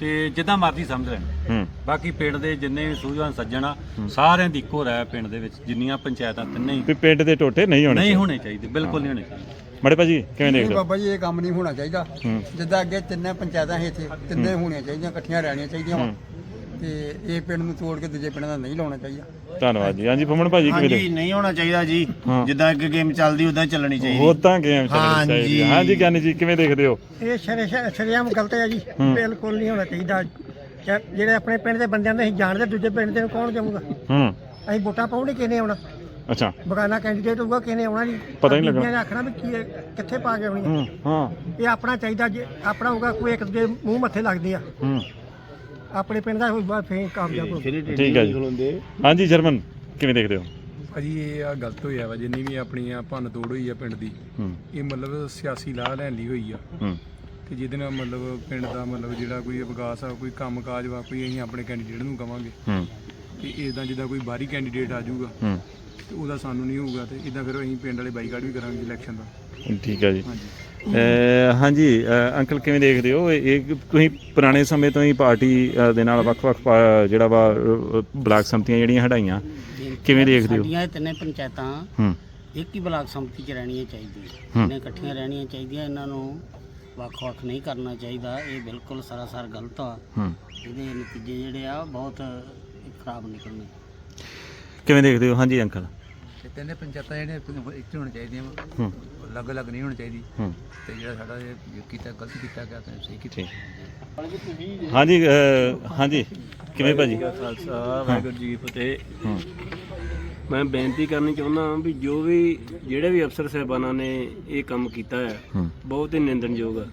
ਤੇ ਜਿੱਦਾਂ ਮਰਜ਼ੀ ਸਮਝ ਲੈਣ। ਹੂੰ। ਬਾਕੀ ਪਿੰਡ ਦੇ ਜਿੰਨੇ ਵੀ ਸੂਝਵਾਨ ਸੱਜਣ ਆ ਸਾਰਿਆਂ ਦੀ ਇੱਕੋ ਰਾਏ ਪਿੰਡ ਦੇ ਵਿੱਚ ਜਿੰਨੀਆਂ ਪੰਚਾਇਤਾਂ ਤਿੰਨੇ ਹੀ। ਵੀ ਪਿੰਡ ਦੇ ਟੋਟੇ ਨਹੀਂ ਹੋਣੇ ਨਹੀਂ। ਹੋਣੇ ਚਾਹੀਦੇ ਬਿਲਕੁਲ ਨਹੀਂ ਹੋਣੇ ਚਾਹੀਦੇ। ਮੜੇ ਭਾਜੀ ਕਿਵੇਂ ਦੇਖਦੇ ਹੋ? ਬਾਬਾ ਜੀ ਇਹ ਕੰਮ ਨਹੀਂ ਹੋਣਾ ਚਾਹੀਦਾ। ਜਿੱਦਾਂ ਅੱਗੇ ਤਿੰਨੇ ਪੰਚਾਇਤਾਂ ਸੀ ਇੱਥੇ ਤਿੰਨੇ ਹੋਣੀਆਂ ਚਾਹੀਦੀਆਂ ਇਕੱਠੀਆਂ ਰਹਿਣੀਆਂ ਚਾਹੀਦੀਆਂ। ਤੇ ਇਹ ਪਿੰਡ ਨੂੰ ਤੋੜ ਕੇ ਦੂਜੇ ਪਿੰਡ ਦਾ ਨਹੀਂ ਲਾਉਣਾ ਚਾਹੀਦਾ। ਧੰਨਵਾਦ ਜੀ। ਹਾਂਜੀ ਫਮਣ ਭਾਜੀ ਕਿਵੇਂ ਹਾਂਜੀ ਨਹੀਂ ਹੋਣਾ ਚਾਹੀਦਾ ਜੀ। ਹਾਂ। ਜਿੱਦਾਂ ਇੱਕ ਗੇਮ ਚੱਲਦੀ ਉਦਾਂ ਚੱਲਣੀ ਚਾਹੀਦੀ। ਹੋਰ ਤਾਂ ਗੇਮ ਚੱਲਣੀ ਚਾਹੀਦੀ ਹੈ। ਹਾਂਜੀ। ਹਾਂਜੀ ਗਿਆਨੀ ਜੀ ਕਿਵੇਂ ਦੇਖਦੇ ਹੋ? ਇਹ ਸ਼ਰੇ ਸ਼ਰਿਆਮ ਗਲਤ ਹੈ ਜੀ। ਹੂੰ। ਬਿਲਕੁਲ ਨਹੀਂ ਹੋਣਾ ਚਾਹੀਦਾ। ਜਿਹੜੇ ਆਪਣੇ ਪਿੰਡ ਦੇ ਬੰਦਿਆਂ ਨੂੰ ਅਸੀਂ ਜਾਣਦੇ ਦੂਜੇ ਪਿੰਡ ਦੇ ਨੂੰ ਕੌਣ ਜਾਊਗਾ? ਹੂੰ। ਅਸੀਂ ਵੋਟਾਂ ਪਾਉਣ ਕਿਹਨੇ ਆਉਣਾ? ਅੱਛਾ। ਬਗਾਨਾ ਕੈਂਡੀਡੇਟ ਹੋਊਗਾ ਕਿਹਨੇ ਆਉਣਾ ਨਹੀਂ ਪਤਾ ਹੀ ਨਹੀਂ ਲੱਗਣਾ। ਬੀਬੀਆਂ ਨੇ ਆਖਣਾ ਵੀ ਕੀ ਹੈ, ਕਿੱਥੇ ਪਾ ਕੇ ਆਉਣੀ ਹੈ। ਹੂੰ। ਹਾਂ ਇਹ ਆਪਣਾ ਚਾਹੀਦਾ ਜੇ ਆਪਣਾ ਹੋਊਗਾ ਕੋਈ ਇੱਕ ਦੇ ਮੂੰਹ ਮੱਥੇ ਲੱਗਦੇ ਆ। ਹੂੰ। ਆਪਣੇ ਪਿੰਡ ਦਾ ਹੋਊਗਾ ਫੇਰ ਕਾਮਯਾਬ ਹੋ ਠੀਕ ਹੈ ਜੀ। ਹਾਂਜੀ ਜਰਮਨ ਕਿਵੇਂ ਦੇਖਦੇ ਹੋ? ਭਾਜੀ ਇਹ ਆ ਗਲਤ ਹੋਇਆ ਵਾ ਜਿੰਨੀ ਵੀ ਆਪਣੀ ਆ ਭੰਨ ਤੋੜ ਹੋਈ ਆ ਪਿੰਡ ਦੀ ਹੂੰ। ਇਹ ਮਤਲਬ ਸਿਆਸੀ ਲਾਹ ਲੈਣ ਲਈ ਹੋਈ ਆ। ਹੂੰ। ਤੇ ਜਿਹਦੇ ਨਾਲ ਮਤਲਬ ਪਿੰਡ ਦਾ ਮਤਲਬ ਜਿਹੜਾ ਕੋਈ ਵਿਕਾਸ ਆ ਕੋਈ ਕੰਮ ਕਾਜ ਵਾ ਕੋਈ ਅਸੀਂ ਆਪਣੇ ਕੈਂਡੀਡੇਟ ਨੂੰ ਕਵਾਂਗੇ। ਹੂੰ। ਕਿ ਇਦਾਂ ਜਿੱਦਾਂ ਕੋਈ ਬਾਹਰੀ ਕੈਂਡੀਡੇਟ ਆ ਜਾਊਗਾ ਹੂੰ। ਤੇ ਉਹਦਾ ਸਾਨੂੰ ਨਹੀਂ ਹੋਊਗਾ ਤੇ ਇਦਾਂ ਫਿਰ ਅਸੀਂ ਪਿੰਡ ਵਾਲੇ ਬਾਈਕਾਟ ਵੀ ਕਰਾਂਗੇ ਇਲੈਕਸ਼ਨ ਦਾ। ਠੀਕ ਹੈ ਜੀ। ਹਾਂਜੀ। ਅਹ ਹਾਂਜੀ ਅਹ ਅੰਕਲ ਕਿਵੇਂ ਦੇਖਦੇ ਹੋ? ਇਹ ਤੁਸੀਂ ਪੁਰਾਣੇ ਸਮੇਂ ਤੋਂ ਹੀ ਪਾਰਟੀ ਅਹ, ਦੇ ਨਾਲ ਵੱਖ-ਵੱਖ ਪਾ- ਜਿਹੜਾ ਵਾ ਅਹ, ਬਲਾਕ ਸੰਮਤੀਆਂ ਜਿਹੜੀਆਂ ਹਟਾਈਆਂ ਕਿਵੇਂ ਦੇਖਦੇ ਹੋ? ਸਾਡੀਆਂ ਇਹ ਤਿੰਨੇ ਪੰਚਾਇਤਾਂ ਹੂੰ। ਇੱਕ ਹੀ ਬਲਾਕ ਸੰਮਤੀ 'ਚ ਰਹਿਣੀਆਂ ਚਾਹੀਦੀਆਂ। ਹੂੰ। ਇਹਨੇ ਇਕੱਠੀਆਂ ਰਹਿਣੀਆਂ ਚਾਹੀਦੀਆਂ ਇਹਨਾਂ ਨੂੰ ਵੱਖ-ਵੱਖ ਨਹੀਂ ਕਰਨਾ ਚਾਹੀਦਾ। ਇਹ ਬਿਲਕੁਲ ਸਰਾਸਰ ਗਲਤ ਆ। ਹੂੰ। ਇਹਦੇ ਨਤੀਜੇ ਜਿਹੜੇ ਆ ਬਹੁਤ ਖਰਾਬ ਨਿਕਲਣੇ। ਕਿਵੇਂ ਦੇਖਦੇ ਹੋ? ਹਾਂਜੀ ਅੰਕਲ। ਤੇ ਤਿੰਨੇ ਪੰਚਾਇਤਾਂ ਜਿਹੜੀਆਂ ਇੱਕ ਹੋਣੀਆਂ ਚਾਹੀਦੀਆਂ ਹੂੰ। ਅਲੱਗ ਅਲੱਗ ਨਹੀਂ ਹੋਣੀ ਚਾਹੀਦੀ। ਹੂੰ। ਤੇ ਜਿਹੜਾ ਸਾਡਾ ਇਹ ਕੀਤਾ ਗਲਤ ਕੀਤਾ ਗਿਆ ਤਾਂ ਸਹੀ ਕੀਤਾ। ਠੀਕ। ਹਾਂਜੀ ਅਹ, ਹਾਂਜੀ। ਕਿਵੇਂ ਭਾਜੀ? ਖਾਲਸਾ ਵਾਹਿਗੁਰੂ ਜੀ ਕੀ ਫਤਿਹ। ਹੂੰ। ਮੈਂ ਬੇਨਤੀ ਕਰਨੀ ਚਾਹੁੰਦਾ ਵੀ ਜੋ ਵੀ ਜਿਹੜੇ ਵੀ ਅਫਸਰ ਸਾਹਿਬਾਨਾਂ ਨੇ ਇਹ ਕੰਮ ਕੀਤਾ ਹੈ ਹੂੰ। ਬਹੁਤ ਹੀ ਨਿੰਦਣਯੋਗ ਆ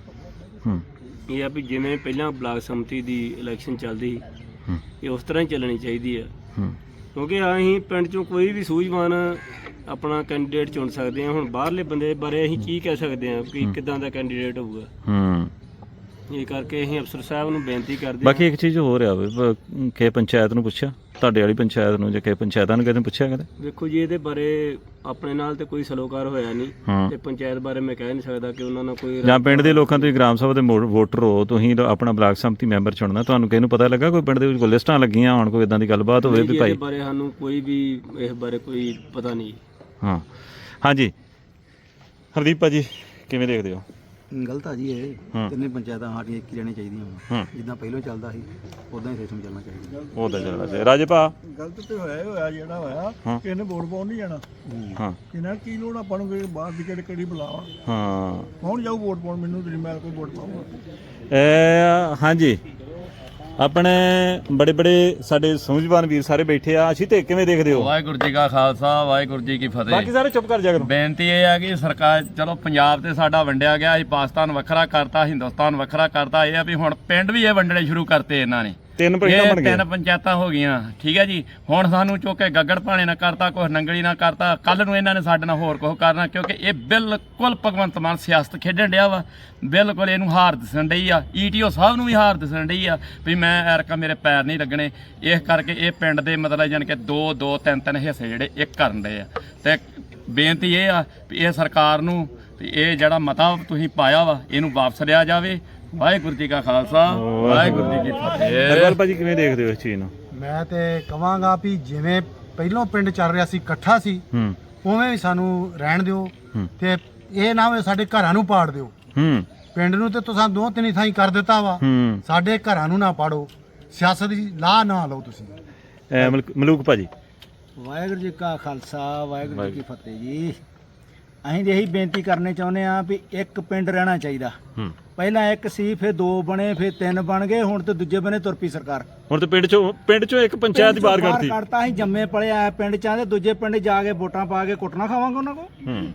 ਹੂੰ। ਇਹ ਆ ਵੀ ਜਿਵੇਂ ਪਹਿਲਾਂ ਬਲਾਕ ਸੰਮਤੀ ਦੀ ਇਲੈਕਸ਼ਨ ਚੱਲਦੀ ਸੀ, ਹੂੰ। ਇਹ ਉਸ ਤਰ੍ਹਾਂ ਹੀ ਚੱਲਣੀ ਚਾਹੀਦੀ ਆ ਹੂੰ। ਕਿਉਂਕਿ ਅਸੀਂ ਪਿੰਡ ਚੋਂ ਕੋਈ ਵੀ ਸੂਝਵਾਨ ਆਪਣਾ ਕੈਂਡੀਡੇਟ ਚੁਣ ਸਕਦੇ ਹਾਂ। ਹੁਣ ਬਾਹਰਲੇ ਬੰਦੇ ਬਾਰੇ ਅਸੀਂ ਕੀ ਕਹਿ ਸਕਦੇ ਹਾਂ ਕਿ ਕਿਦਾਂ ਦਾ ਕੈਂਡੀਡੇਟ ਹੋਊਗਾ। ਹੂੰ। ਇਹ ਕਰਕੇ ਅਸੀਂ ਅਫਸਰ ਸਾਹਿਬ ਨੂੰ ਬੇਨਤੀ ਕਰਦੇ ਬਾਕੀ ਇੱਕ ਚੀਜ਼ ਹੋਰ ਆ ਕਿ ਪੰਚਾਇਤ ਨੂੰ ਪੁੱਛਿਆ। ਤੁਹਾਡੇ ਵਾਲੀ ਪੰਚਾਇਤ ਨੂੰ ਜਾਂ ਕਿ ਪੰਚਾਇਤਾਂ ਨੂੰ ਕਦੇ ਪੁੱਛਿਆ ਕਦੇ? ਵੇਖੋ ਜੀ ਇਹਦੇ ਬਾਰੇ ਆਪਣੇ ਨਾਲ ਤੇ ਕੋਈ ਸਲੋਕਾਰ ਹੋਇਆ ਨਹੀਂ ਤੇ ਪੰਚਾਇਤ ਬਾਰੇ ਮੈਂ ਕਹਿ ਨਹੀਂ ਸਕਦਾ ਕਿ ਉਹਨਾਂ ਨਾਲ ਕੋਈ ਜਾਂ ਪਿੰਡ ਦੇ ਲੋਕਾਂ ਤੁਸੀਂ ਗ੍ਰਾਮ ਸਭਾ ਦੇ ਵੋਟਰ ਹੋ ਤੁਸੀਂ ਆਪਣਾ ਬਲਾਕ ਸੰਮਤੀ ਮੈਂਬਰ ਚੁਣਨਾ ਤੁਹਾਨੂੰ ਕਿਸ ਨੂੰ ਪਤਾ ਲੱਗਾ ਕੋਈ ਪਿੰਡ ਦੇ ਵਿੱਚ ਕੋਈ ਲਿਸਟਾਂ ਲੱਗੀਆਂ ਹੋਣ ਕੋਈ ਇਦਾਂ ਦੀ ਗੱਲਬਾਤ ਹੋਵੇ ਵੀ ਭਾਈ? ਇਹਦੇ ਬਾਰੇ ਸਾਨੂੰ ਕੋਈ ਵੀ ਇਸ ਬਾਰੇ ਕੋਈ ਪਤਾ ਨਹੀਂ ਹਾਂ। ਹਾਂਜੀ। ਹਰਦੀਪ ਭਾਜੀ ਕਿਵੇਂ ਦੇਖਦੇ ਹੋ? ਗਲਤ ਆ ਜੀ ਇਹ। ਤਿੰਨੇ ਪੰਚਾਇਤਾਂ ਸਾਡੀਆਂ ਇੱਕ ਹੀ ਰਹਿਣੀਆਂ ਚਾਹੀਦੀਆਂ ਜਿੱਦਾਂ ਪਹਿਲਾਂ ਚੱਲਦਾ ਸੀ ਉਦਾਂ ਹੀ ਸਿਸਟਮ ਚੱਲਣਾ ਚਾਹੀਦਾ। ਉਹ ਤਾਂ ਚੱਲਣਾ ਚਾਹੀਦਾ ਰਾਜੇ ਭਾ? ਗਲਤ ਤੇ ਹੋਇਆ ਹੀ ਹੋਇਆ ਜਿਹੜਾ ਹੋਇਆ ਹਾਂ। ਕਿਸੇ ਨੇ ਵੋਟ ਪਾਉਣ ਨਹੀਂ ਜਾਣਾ। ਹਾਂ। ਇਹਨਾਂ ਕੀ ਲੋੜ ਆਪਾਂ ਨੂੰ ਕੋਈ ਬਾਹਰ ਦੀ ਕਿਹੜੀ ਕਿਹੜੀ ਬੁਲਾਵਾ? ਹਾਂ। ਕੌਣ ਜਾਊ ਵੋਟ ਪਾਉਣ? ਮੈਨੂੰ ਤੇ ਮੈਂ ਕੋਈ ਵੋਟ ਪਾਉਂਗਾ ਇਹ ਹਾਂਜੀ। ਆਪਣੇ ਬੜੇ ਬੜੇ ਸਾਡੇ ਸੂਝਵਾਨ ਵੀਰ ਸਾਰੇ ਬੈਠੇ ਆ। ਅਸੀਂ ਤੇ ਕਿਵੇਂ ਦੇਖਦੇ ਹੋ? ਵਾਹਿਗੁਰੂ ਜੀ ਕਾ ਖਾਲਸਾ ਵਾਹਿਗੁਰੂ ਜੀ ਕੀ ਫਤਿਹ। ਬਾਕੀ ਸਾਰੇ ਚੁੱਪ ਕਰ ਜਾ ਕਰੋ। ਬੇਨਤੀ ਇਹ ਹੈ ਕਿ ਸਰਕਾਰ ਚਲੋ ਪੰਜਾਬ ਤੇ ਸਾਡਾ ਵੰਡਿਆ ਗਿਆ ਸੀ ਪਾਕਿਸਤਾਨ ਵੱਖਰਾ ਕਰਤਾ ਹਿੰਦੁਸਤਾਨ ਵੱਖਰਾ ਕਰਤਾ। ਇਹ ਆ ਵੀ ਹੁਣ ਪਿੰਡ ਵੀ ਇਹ ਵੰਡਣੇ ਸ਼ੁਰੂ ਕਰਤੇ ਇਹਨਾਂ ਨੇ। ਤਿੰਨ ਪਿੰਡਾਂ ਇਹ ਬਣ ਗਏ ਤਿੰਨ ਪੰਚਾਇਤਾਂ ਹੋ ਗਈਆਂ। ਠੀਕ ਹੈ ਜੀ। ਹੁਣ ਸਾਨੂੰ ਚੁੱਕ ਕੇ ਗੱਗੜ ਪਾਣੇ ਨਾ ਕਰਤਾ ਕੁਛ ਨੰਗਲੀ ਨਾ ਕਰਤਾ ਕੱਲ ਨੂੰ ਇਹਨਾਂ ਨੇ ਸਾਡੇ ਨਾਲ ਹੋਰ ਕੁਝ ਕਰਨਾ ਕਿਉਂਕਿ ਇਹ ਬਿਲਕੁਲ ਭਗਵੰਤ ਮਾਨ ਸਿਆਸਤ ਖੇਡਣ ਡਿਆ ਵਾ। ਬਿਲਕੁਲ ਇਹਨੂੰ ਹਾਰ ਦਿਸਣ ਡਈ ਆ। ਈਟੀਓ ਸਾਹਿਬ ਨੂੰ ਵੀ ਹਾਰ ਦਿਸਣ ਡਈ ਆ ਵੀ ਮੈਂ ਐਰਕਾ ਮੇਰੇ ਪੈਰ ਨਹੀਂ ਲੱਗਣੇ। ਇਸ ਕਰਕੇ ਇਹ ਪਿੰਡ ਦੇ ਮਤਲਬ ਜਾਨ ਕਿ ਦੋ ਦੋ ਤਿੰਨ ਤਿੰਨ ਹਿੱਸੇ ਜਿਹੜੇ ਇੱਕ ਕਰਨ ਦੇ ਆ। ਤੇ ਬੇਨਤੀ ਇਹ ਆ ਵੀ ਇਹ ਸਰਕਾਰ ਨੂੰ ਵੀ ਇਹ ਜਿਹੜਾ ਮਤਾ ਤੁਸੀਂ ਪਾਇਆ ਵਾ ਇਹਨੂੰ ਵਾਪਸ ਲਿਆ ਜਾਵੇ ਵਾਹਿਗੁਰੂ ਜੀ ਕਾ ਖਾਲਸਾ ਵਾਹਿਗੁਰੂ ਜੀ ਕੀ ਫਤਿਹ। ਨਰਵਲ ਭਾਜੀ ਕਿਵੇਂ ਦੇਖਦੇ ਹੋ ਇਸ ਚੀਜ਼ ਨੂੰ? ਮੈਂ ਤੇ ਕਵਾਂਗਾ ਵੀ ਜਿਵੇਂ ਪਹਿਲੋਂ ਪਿੰਡ ਚੱਲ ਰਿਹਾ ਸੀ ਇਕੱਠਾ ਸੀ ਹੂੰ। ਉਵੇਂ ਵੀ ਸਾਨੂੰ ਰਹਿਣ ਦਿਓ ਹੂੰ। ਤੇ ਇਹ ਨਾ ਹੋਵੇ ਸਾਡੇ ਘਰਾਂ ਨੂੰ ਪਾੜ ਦਿਓ। ਹੂੰ। ਪਿੰਡ ਨੂੰ ਤੇ ਤੁਸੀਂ ਦੋ ਤਿੰਨ ਥਾਈਂ ਕਰ ਦਿੱਤਾ ਵਾ। ਹੂੰ। ਸਾਡੇ ਘਰਾਂ ਨੂੰ ਨਾ ਪਾੜੋ। ਸਿਆਸਤ ਦੀ ਲਾਹ ਨਾ ਲਓ ਤੁਸੀਂ। ਮਲੂਕ ਭਾਜੀ। ਵਾਹਿਗੁਰੂ ਜੀ ਕਾ ਖਾਲਸਾ ਵਾਹਿਗੁਰੂ ਜੀ ਕੀ ਫਤਿਹ ਜੀ। ਅਸੀਂ ਤੇ ਇਹੀ ਬੇਨਤੀ ਕਰਨੇ ਚਾਹੁੰਦੇ ਆ ਵੀ ਇੱਕ ਪਿੰਡ ਰਹਿਣਾ ਚਾਹੀਦਾ। ਹੂੰ। ਪਹਿਲਾਂ ਇੱਕ ਸੀ ਫਿਰ ਦੋ ਬਣੇ ਫਿਰ ਤਿੰਨ ਬਣ ਗਏ ਹੁਣ ਤੇ ਦੂਜੇ ਬਣੇ ਤੁਰ ਪਈ ਸਰਕਾਰ। ਹੁਣ ਤੇ ਪਿੰਡ ਚੋਂ ਪਿੰਡ ਚੋਂ ਇੱਕ ਪੰਚਾਇਤ ਬਾਹਰ ਕਰਤੀ। ਕਰਤਾ ਅਸੀਂ ਜੰਮੇ ਪਲੇ ਆਏ ਪਿੰਡ ਚ ਤੇ ਦੂਜੇ ਪਿੰਡ ਜਾ ਕੇ ਵੋਟਾਂ ਪਾ ਕੇ ਕੁੱਟਣਾ ਖਾਵਾਂਗੇ ਉਹਨਾਂ ਕੋ ਹੂੰ।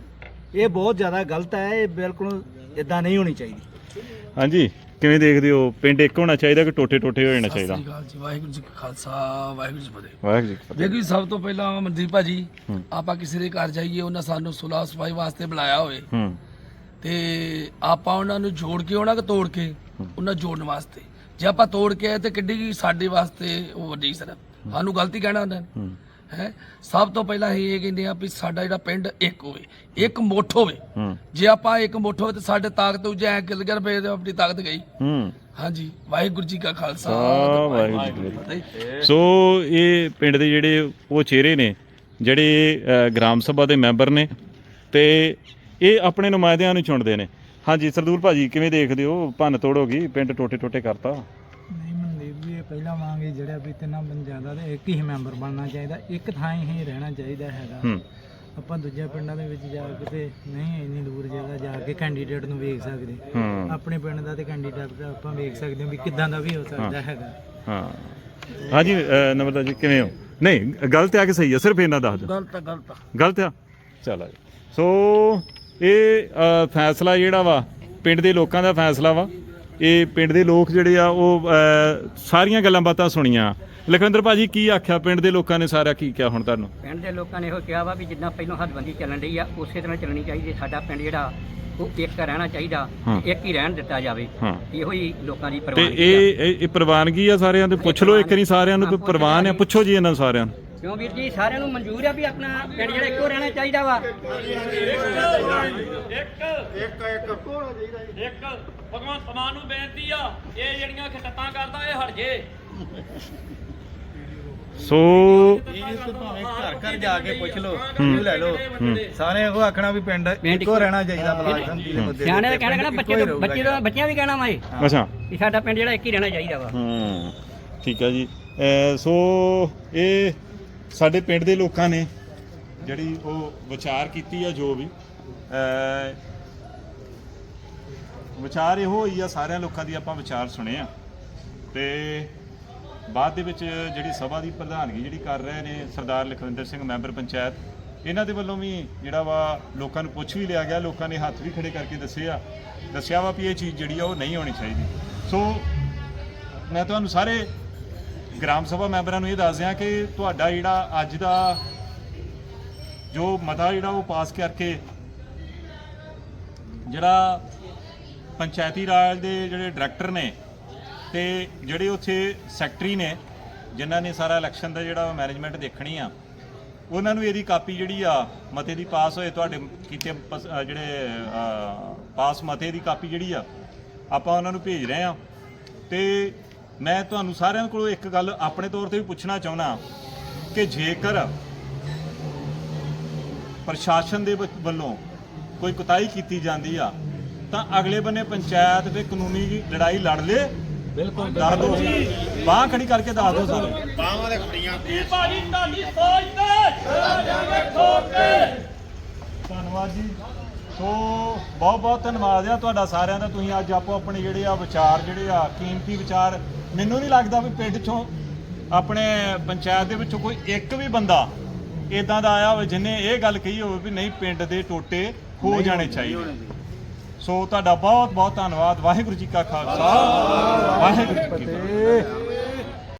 ਇਹ ਬਹੁਤ ਜ਼ਿਆਦਾ ਗਲਤ ਹੈ ਇਹ ਬਿਲਕੁਲ ਇਦਾਂ ਨਹੀਂ ਹੋਣੀ ਚਾਹੀਦੀ। ਹਾਂਜੀ। ਕਿਵੇਂ ਦੇਖਦੇ ਹੋ? ਪਿੰਡ ਇੱਕ ਹੋਣਾ ਚਾਹੀਦਾ ਕਿ ਟੋਟੇ ਟੋਟੇ ਹੋ ਜਾਣਾ ਚਾਹੀਦਾ? ਜੀ ਵਾਹਿਗੁਰੂ ਜੀ ਕਾ ਖਾਲਸਾ ਵਾਹਿਗੁਰੂ ਜੀ ਫਤਿਹ। ਵਾਹਿਗੁਰੂ ਜੀ ਕੀ ਫਤਿਹ। ਦੇਖੋ ਜੀ, ਸਭ ਤੋਂ ਪਹਿਲਾਂ ਮਨਦੀਪ ਭਾਜੀ ਹੂੰ। ਆਪਾਂ ਕਿਸੇ ਦੇ ਘਰ ਜਾਈਏ ਉਹਨਾਂ ਸਾਨੂੰ ਸੁਲਾਹ ਸਫ਼ਾਈ ਵਾਸਤੇ ਬੁਲਾਇਆ ਹੋਵੇ। ਹੂੰ। ਤੇ ਆਪਾਂ ਉਹਨਾਂ ਨੂੰ ਜੋੜ ਕੇ ਉਹਨਾਂ ਕੋ ਤੋੜ ਕੇ? ਉਹਨਾਂ ਜੋੜਨ ਵਾਸਤੇ। ਜੇ ਆਪਾਂ ਤੋੜ ਕੇ ਆਏ ਤੇ ਕਿੱਡੀ ਕੀ ਸਾਡੇ ਵਾਸਤੇ ਉਹ ਵੱਡੀ ਸਰ। ਸਾਨੂੰ ਗਲਤੀ ਕਹਿਣਾ ਉਹਨਾਂ ਨੇ ਹੂੰ। ਹੈ। ਸਭ ਤੋਂ ਪਹਿਲਾਂ ਅਸੀਂ ਇਹ ਕਹਿੰਦੇ ਆ ਵੀ ਸਾਡਾ ਜਿਹੜਾ ਪਿੰਡ ਇੱਕ ਹੋਵੇ ਇੱਕ ਮੁੱਠ ਹੋਵੇ। ਜੇ ਆਪਾਂ ਇੱਕ ਮੁੱਠ ਹੋਵੇ ਤੇ ਸਾਡੇ ਤਾਕਤ ਉਜੈ ਗਿਲ ਗਿਲ ਪਏ ਤੇ ਆਪਣੀ ਤਾਕਤ ਗਈ। ਹਾਂਜੀ ਵਾਹਿਗੁਰੂ ਜੀ ਕਾ ਖਾਲਸਾ। ਵਾਹਿਗੁਰੂ ਜੀ। ਸੋ ਇਹ ਪਿੰਡ ਦੇ ਜਿਹੜੇ ਉਹ ਚਿਹਰੇ ਨੇ ਜਿਹੜੇ ਗ੍ਰਾਮ ਸਭਾ ਦੇ ਮੈਂਬਰ ਨੇ ਤੇ ਇਹ ਆਪਣੇ ਨੁਮਾਇੰਦਿਆਂ ਨੂੰ ਚੁਣਦੇ ਨੇ। ਹਾਂਜੀ ਸਰਦੂਲ ਭਾਜੀ ਕਿਵੇਂ ਦੇਖਦੇ ਹੋ? ਭੰਨ ਤੋੜ ਹੋ ਗਈ ਪਿੰਡ ਟੋਟੇ ਟੋਟੇ ਕਰਤਾ ਨਹੀਂ ਮਨਦੀਪ ਵੀ ਇਹ ਪਹਿਲਾਂ ਵਾਂਗੇ ਜਿਹੜਾ ਵੀ ਤਿੰਨਾਂ ਪੰਚਾਇਤਾਂ ਦੇ ਇੱਕ ਹੀ ਮੈਂਬਰ ਬਣਨਾ ਚਾਹੀਦਾ ਇੱਕ ਥਾਂ ਹੀ ਰਹਿਣਾ ਚਾਹੀਦਾ ਹੈਗਾ। ਹੂੰ। ਆਪਾਂ ਦੂਜੇ ਪਿੰਡਾਂ ਦੇ ਵਿੱਚ ਜਾ ਕੇ ਤੇ ਨਹੀਂ ਇੰਨੀ ਦੂਰ ਜਗ੍ਹਾ ਜਾ ਕੇ ਕੈਂਡੀਡੇਟ ਨੂੰ ਵੇਖ ਸਕਦੇ। ਆਪਣੇ ਪਿੰਡ ਦਾ ਤੇ ਕੈਂਡੀਡੇਟ ਆਪਾਂ ਵੇਖ ਸਕਦੇ ਹਾਂ ਵੀ ਕਿੱਦਾਂ ਦਾ ਵੀ ਹੋ ਸਕਦਾ ਹੈਗਾ। ਹਾਂ। ਹਾਂਜੀ ਨਮਰਤਾ ਜੀ ਕਿਵੇਂ ਹੋ? ਨਹੀਂ ਗਲਤ ਆ ਕਿ ਸਹੀ ਆ? ਸਿਰਫ ਇਹਨਾਂ ਦੱਸ ਦਿਓ ਗਲਤ ਗਲਤ ਗਲਤ ਆ? ਚਲ ਆ ਜੀ। ਸੋ ਇਹ ਫੈਸਲਾ ਜਿਹੜਾ ਵਾ ਪਿੰਡ ਦੇ ਲੋਕਾਂ ਦਾ ਫੈਸਲਾ ਵਾ। ਇਹ ਪਿੰਡ ਦੇ ਲੋਕ ਜਿਹੜੇ ਆ ਉਹ ਸਾਰੀਆਂ ਗੱਲਾਂ ਬਾਤਾਂ ਸੁਣੀਆਂ। ਲਖਵਿੰਦਰ ਭਾਜੀ ਕੀ ਆਖਿਆ? ਪਿੰਡ ਦੇ ਲੋਕਾਂ ਨੇ ਸਾਰਾ ਕੀ ਕਿਹਾ ਹੁਣ ਤੁਹਾਨੂੰ? ਪਿੰਡ ਦੇ ਲੋਕਾਂ ਨੇ ਇਹੋ ਕਿਹਾ ਵਾ ਵੀ ਜਿੱਦਾਂ ਪਹਿਲਾਂ ਹੱਦਬੰਦੀ ਚੱਲਣ ਰਹੀ ਆ ਉਸੇ ਤਰ੍ਹਾਂ ਚੱਲਣੀ ਚਾਹੀਦੀ ਸਾਡਾ ਪਿੰਡ ਜਿਹੜਾ ਉਹ ਇੱਕ ਰਹਿਣਾ ਚਾਹੀਦਾ। ਤੇ ਇੱਕ ਹੀ ਰਹਿਣ ਦਿੱਤਾ ਜਾਵੇ। ਇਹੋ ਹੀ ਲੋਕਾਂ ਦੀ ਤੇ ਪ੍ਰਵਾਨਗੀ ਆ। ਇਹ ਇਹ ਇਹ ਪ੍ਰਵਾਨਗੀ ਆ ਸਾਰਿਆਂ ਦੇ ਪੁੱਛ ਲਓ ਇੱਕ ਵਾਰੀ ਸਾਰਿਆਂ ਨੂੰ ਪ੍ਰਵਾਨ ਆ? ਪੁੱਛੋ ਜੀ ਇਹਨਾਂ ਸਾਰਿਆਂ ਨੂੰ। ਕਿਉਂ ਵੀਰ ਜੀ ਸਾਰਿਆਂ ਨੂੰ ਮਨਜ਼ੂਰ ਆ ਵੀ ਆਪਣਾ ਪਿੰਡ ਜਿਹੜਾ ਇੱਕੋ ਰਹਿਣਾ ਚਾਹੀਦਾ ਵਾ? ਇੱਕ। ਭਗਵੰਤ ਮਾਨ ਨੂੰ ਬੇਨਤੀ ਆ ਇਹ ਜਿਹੜੀਆਂ ਖਟਤਾਂ ਕਰਦਾ ਇਹ ਹਟ ਜੇ। ਸੋ ਭਾਵੇਂ ਘਰ ਘਰ ਜਾ ਕੇ ਪੁੱਛ ਲਓ। ਹੂੰ। ਲੈ ਲਓ। ਸਾਰੇ ਉਹ ਆਖਣਾ ਵੀ ਪਿੰਡ ਇੱਕੋ ਰਹਿਣਾ ਚਾਹੀਦਾ ਬਲਾਕ ਸੰਮਤੀ ਦੇ ਮੁੱਦੇ ਸਿਆਣੇ ਦਾ ਕਹਿਣਾ ਕਹਿਣਾ ਬੱਚੇ ਤੋਂ ਦਾ ਬੱਚਿਆਂ ਵੀ ਕਹਿਣਾ ਵਾ ਇਹ ਅੱਛਾ। ਵੀ ਸਾਡਾ ਪਿੰਡ ਜਿਹੜਾ ਇੱਕ ਹੀ ਰਹਿਣਾ ਚਾਹੀਦਾ ਵਾ। ਹੂੰ। ਠੀਕ ਹੈ ਜੀ। ਸੋ ਇਹ ਸਾਡੇ ਪਿੰਡ ਦੇ ਲੋਕਾਂ ਨੇ ਜਿਹੜੀ ਉਹ ਵਿਚਾਰ ਕੀਤੀ ਆ ਜੋ ਵੀ। ਵਿਚਾਰ ਇਹੋ ਹੀ ਆ, ਸਾਰਿਆਂ ਲੋਕਾਂ ਦੀ ਆਪਾਂ ਵਿਚਾਰ ਸੁਣੇ ਆ। ਤੇ ਬਾਅਦ ਦੇ ਵਿੱਚ ਜਿਹੜੀ ਸਭਾ ਦੀ ਪ੍ਰਧਾਨਗੀ ਜਿਹੜੀ ਕਰ ਰਹੇ ਨੇ ਸਰਦਾਰ ਲਖਵਿੰਦਰ ਸਿੰਘ, ਮੈਂਬਰ ਪੰਚਾਇਤ, ਇਹਨਾਂ ਦੇ ਵੱਲੋਂ ਵੀ ਜਿਹੜਾ ਵਾ ਲੋਕਾਂ ਨੂੰ ਪੁੱਛ ਵੀ ਲਿਆ ਗਿਆ, ਲੋਕਾਂ ਨੇ ਹੱਥ ਵੀ ਖੜੇ ਕਰਕੇ ਦੱਸਿਆ ਦੱਸਿਆ ਵਾ ਵੀ ਇਹ ਚੀਜ਼ ਜਿਹੜੀ ਆ ਉਹ ਨਹੀਂ ਹੋਣੀ ਚਾਹੀਦੀ। ਸੋ ਮੈਂ ਤੁਹਾਨੂੰ ਸਾਰੇ ਗ੍ਰਾਮ ਸਭਾ ਮੈਂਬਰਾਂ ਨੂੰ ਇਹ ਦੱਸ ਦਿਆਂ ਕਿ ਤੁਹਾਡਾ ਜਿਹੜਾ ਅੱਜ ਦਾ ਜੋ ਮਤਾ ਜਿਹੜਾ ਉਹ ਪਾਸ ਕਰਕੇ ਜਿਹੜਾ ਪੰਚਾਇਤੀ ਰਾਜ ਦੇ ਜਿਹੜੇ ਡਾਇਰੈਕਟਰ ਨੇ ਤੇ ਜਿਹੜੇ ਉੱਥੇ ਸੈਕਟਰੀ ਨੇ, ਜਿਨ੍ਹਾਂ ਨੇ ਸਾਰਾ ਇਲੈਕਸ਼ਨ ਦਾ ਜਿਹੜਾ ਮੈਨੇਜਮੈਂਟ ਦੇਖਣੀ ਆ, ਉਹਨਾਂ ਨੂੰ ਇਹਦੀ ਕਾਪੀ ਜਿਹੜੀ ਆ, ਮਤੇ ਦੀ ਪਾਸ ਹੋਏ, ਤੁਹਾਡੇ ਕੀਤੇ ਪਸ- ਜਿਹੜੇ ਪਾਸ ਮਤੇ ਦੀ ਕਾਪੀ ਜਿਹੜੀ ਆ, ਆਪਾਂ ਉਹਨਾਂ ਨੂੰ ਭੇਜ ਰਹੇ ਆ। ਤੇ ਮੈਂ ਤੁਹਾਨੂੰ ਸਾਰਿਆਂ ਕੋਲੋਂ ਇੱਕ ਗੱਲ ਆਪਣੇ ਤੌਰ ਤੇ ਵੀ ਪੁੱਛਣਾ ਚਾਹੁੰਦਾ ਕਿ ਜੇਕਰ ਪ੍ਰਸ਼ਾਸਨ ਦੇ ਵੱਲੋਂ ਕੋਈ ਕੁਤਾਹੀ ਕੀਤੀ ਜਾਂਦੀ ਆ ਤਾਂ ਅਗਲੇ ਬੰਨੇ ਪੰਚਾਇਤ ਤੇ ਕਾਨੂੰਨੀ ਲੜਾਈ ਲੜ ਲੇ। ਬਿਲਕੁਲ ਦੱਸ ਦੋ। ਬਾਹ ਖੜੀ ਕਰਕੇ ਦੱਸ ਦੋ ਸਾਰੇ। ਭਾਜੀ ਤੁਹਾਡੀ ਸੋਚ ਤੇ? ਜਾਵਾਂਗੇ ਠੋਕ ਕੇ ਧੰਨਵਾਦ ਜੀ। ਸੋ ਬਹੁਤ ਬਹੁਤ ਧੰਨਵਾਦ ਆ ਤੁਹਾਡਾ ਸਾਰਿਆਂ ਦਾ। ਤੁਸੀਂ ਅੱਜ ਆਪੋ ਆਪਣੇ ਜਿਹੜੇ ਆ ਵਿਚਾਰ ਜਿਹੜੇ ਆ ਕੀਮਤੀ ਵਿਚਾਰ ਮੈਨੂੰ ਨਹੀਂ ਲੱਗਦਾ ਵੀ ਪਿੰਡ ਚੋਂ ਆਪਣੇ ਪੰਚਾਇਤ ਦੇ ਵਿੱਚੋਂ ਕੋਈ ਇੱਕ ਵੀ ਬੰਦਾ ਇਦਾਂ ਦਾ ਆਇਆ ਹੋਵੇ ਜਿਨੇ ਇਹ ਗੱਲ ਕਹੀ ਹੋਵੇ ਵੀ ਨਹੀਂ ਪਿੰਡ ਦੇ ਟੋਟੇ ਹੋ ਜਾਣੇ ਚਾਹੀਦੇ। ਸੋ ਤੁਹਾਡਾ ਬਹੁਤ ਬਹੁਤ ਧੰਨਵਾਦ। ਵਾਹਿਗੁਰੂ ਜੀ ਕਾ ਖਾਲਸਾ। ਵਾਹਿਗੁਰੂ ਜੀ ਕੀ ਫਤਿਹ।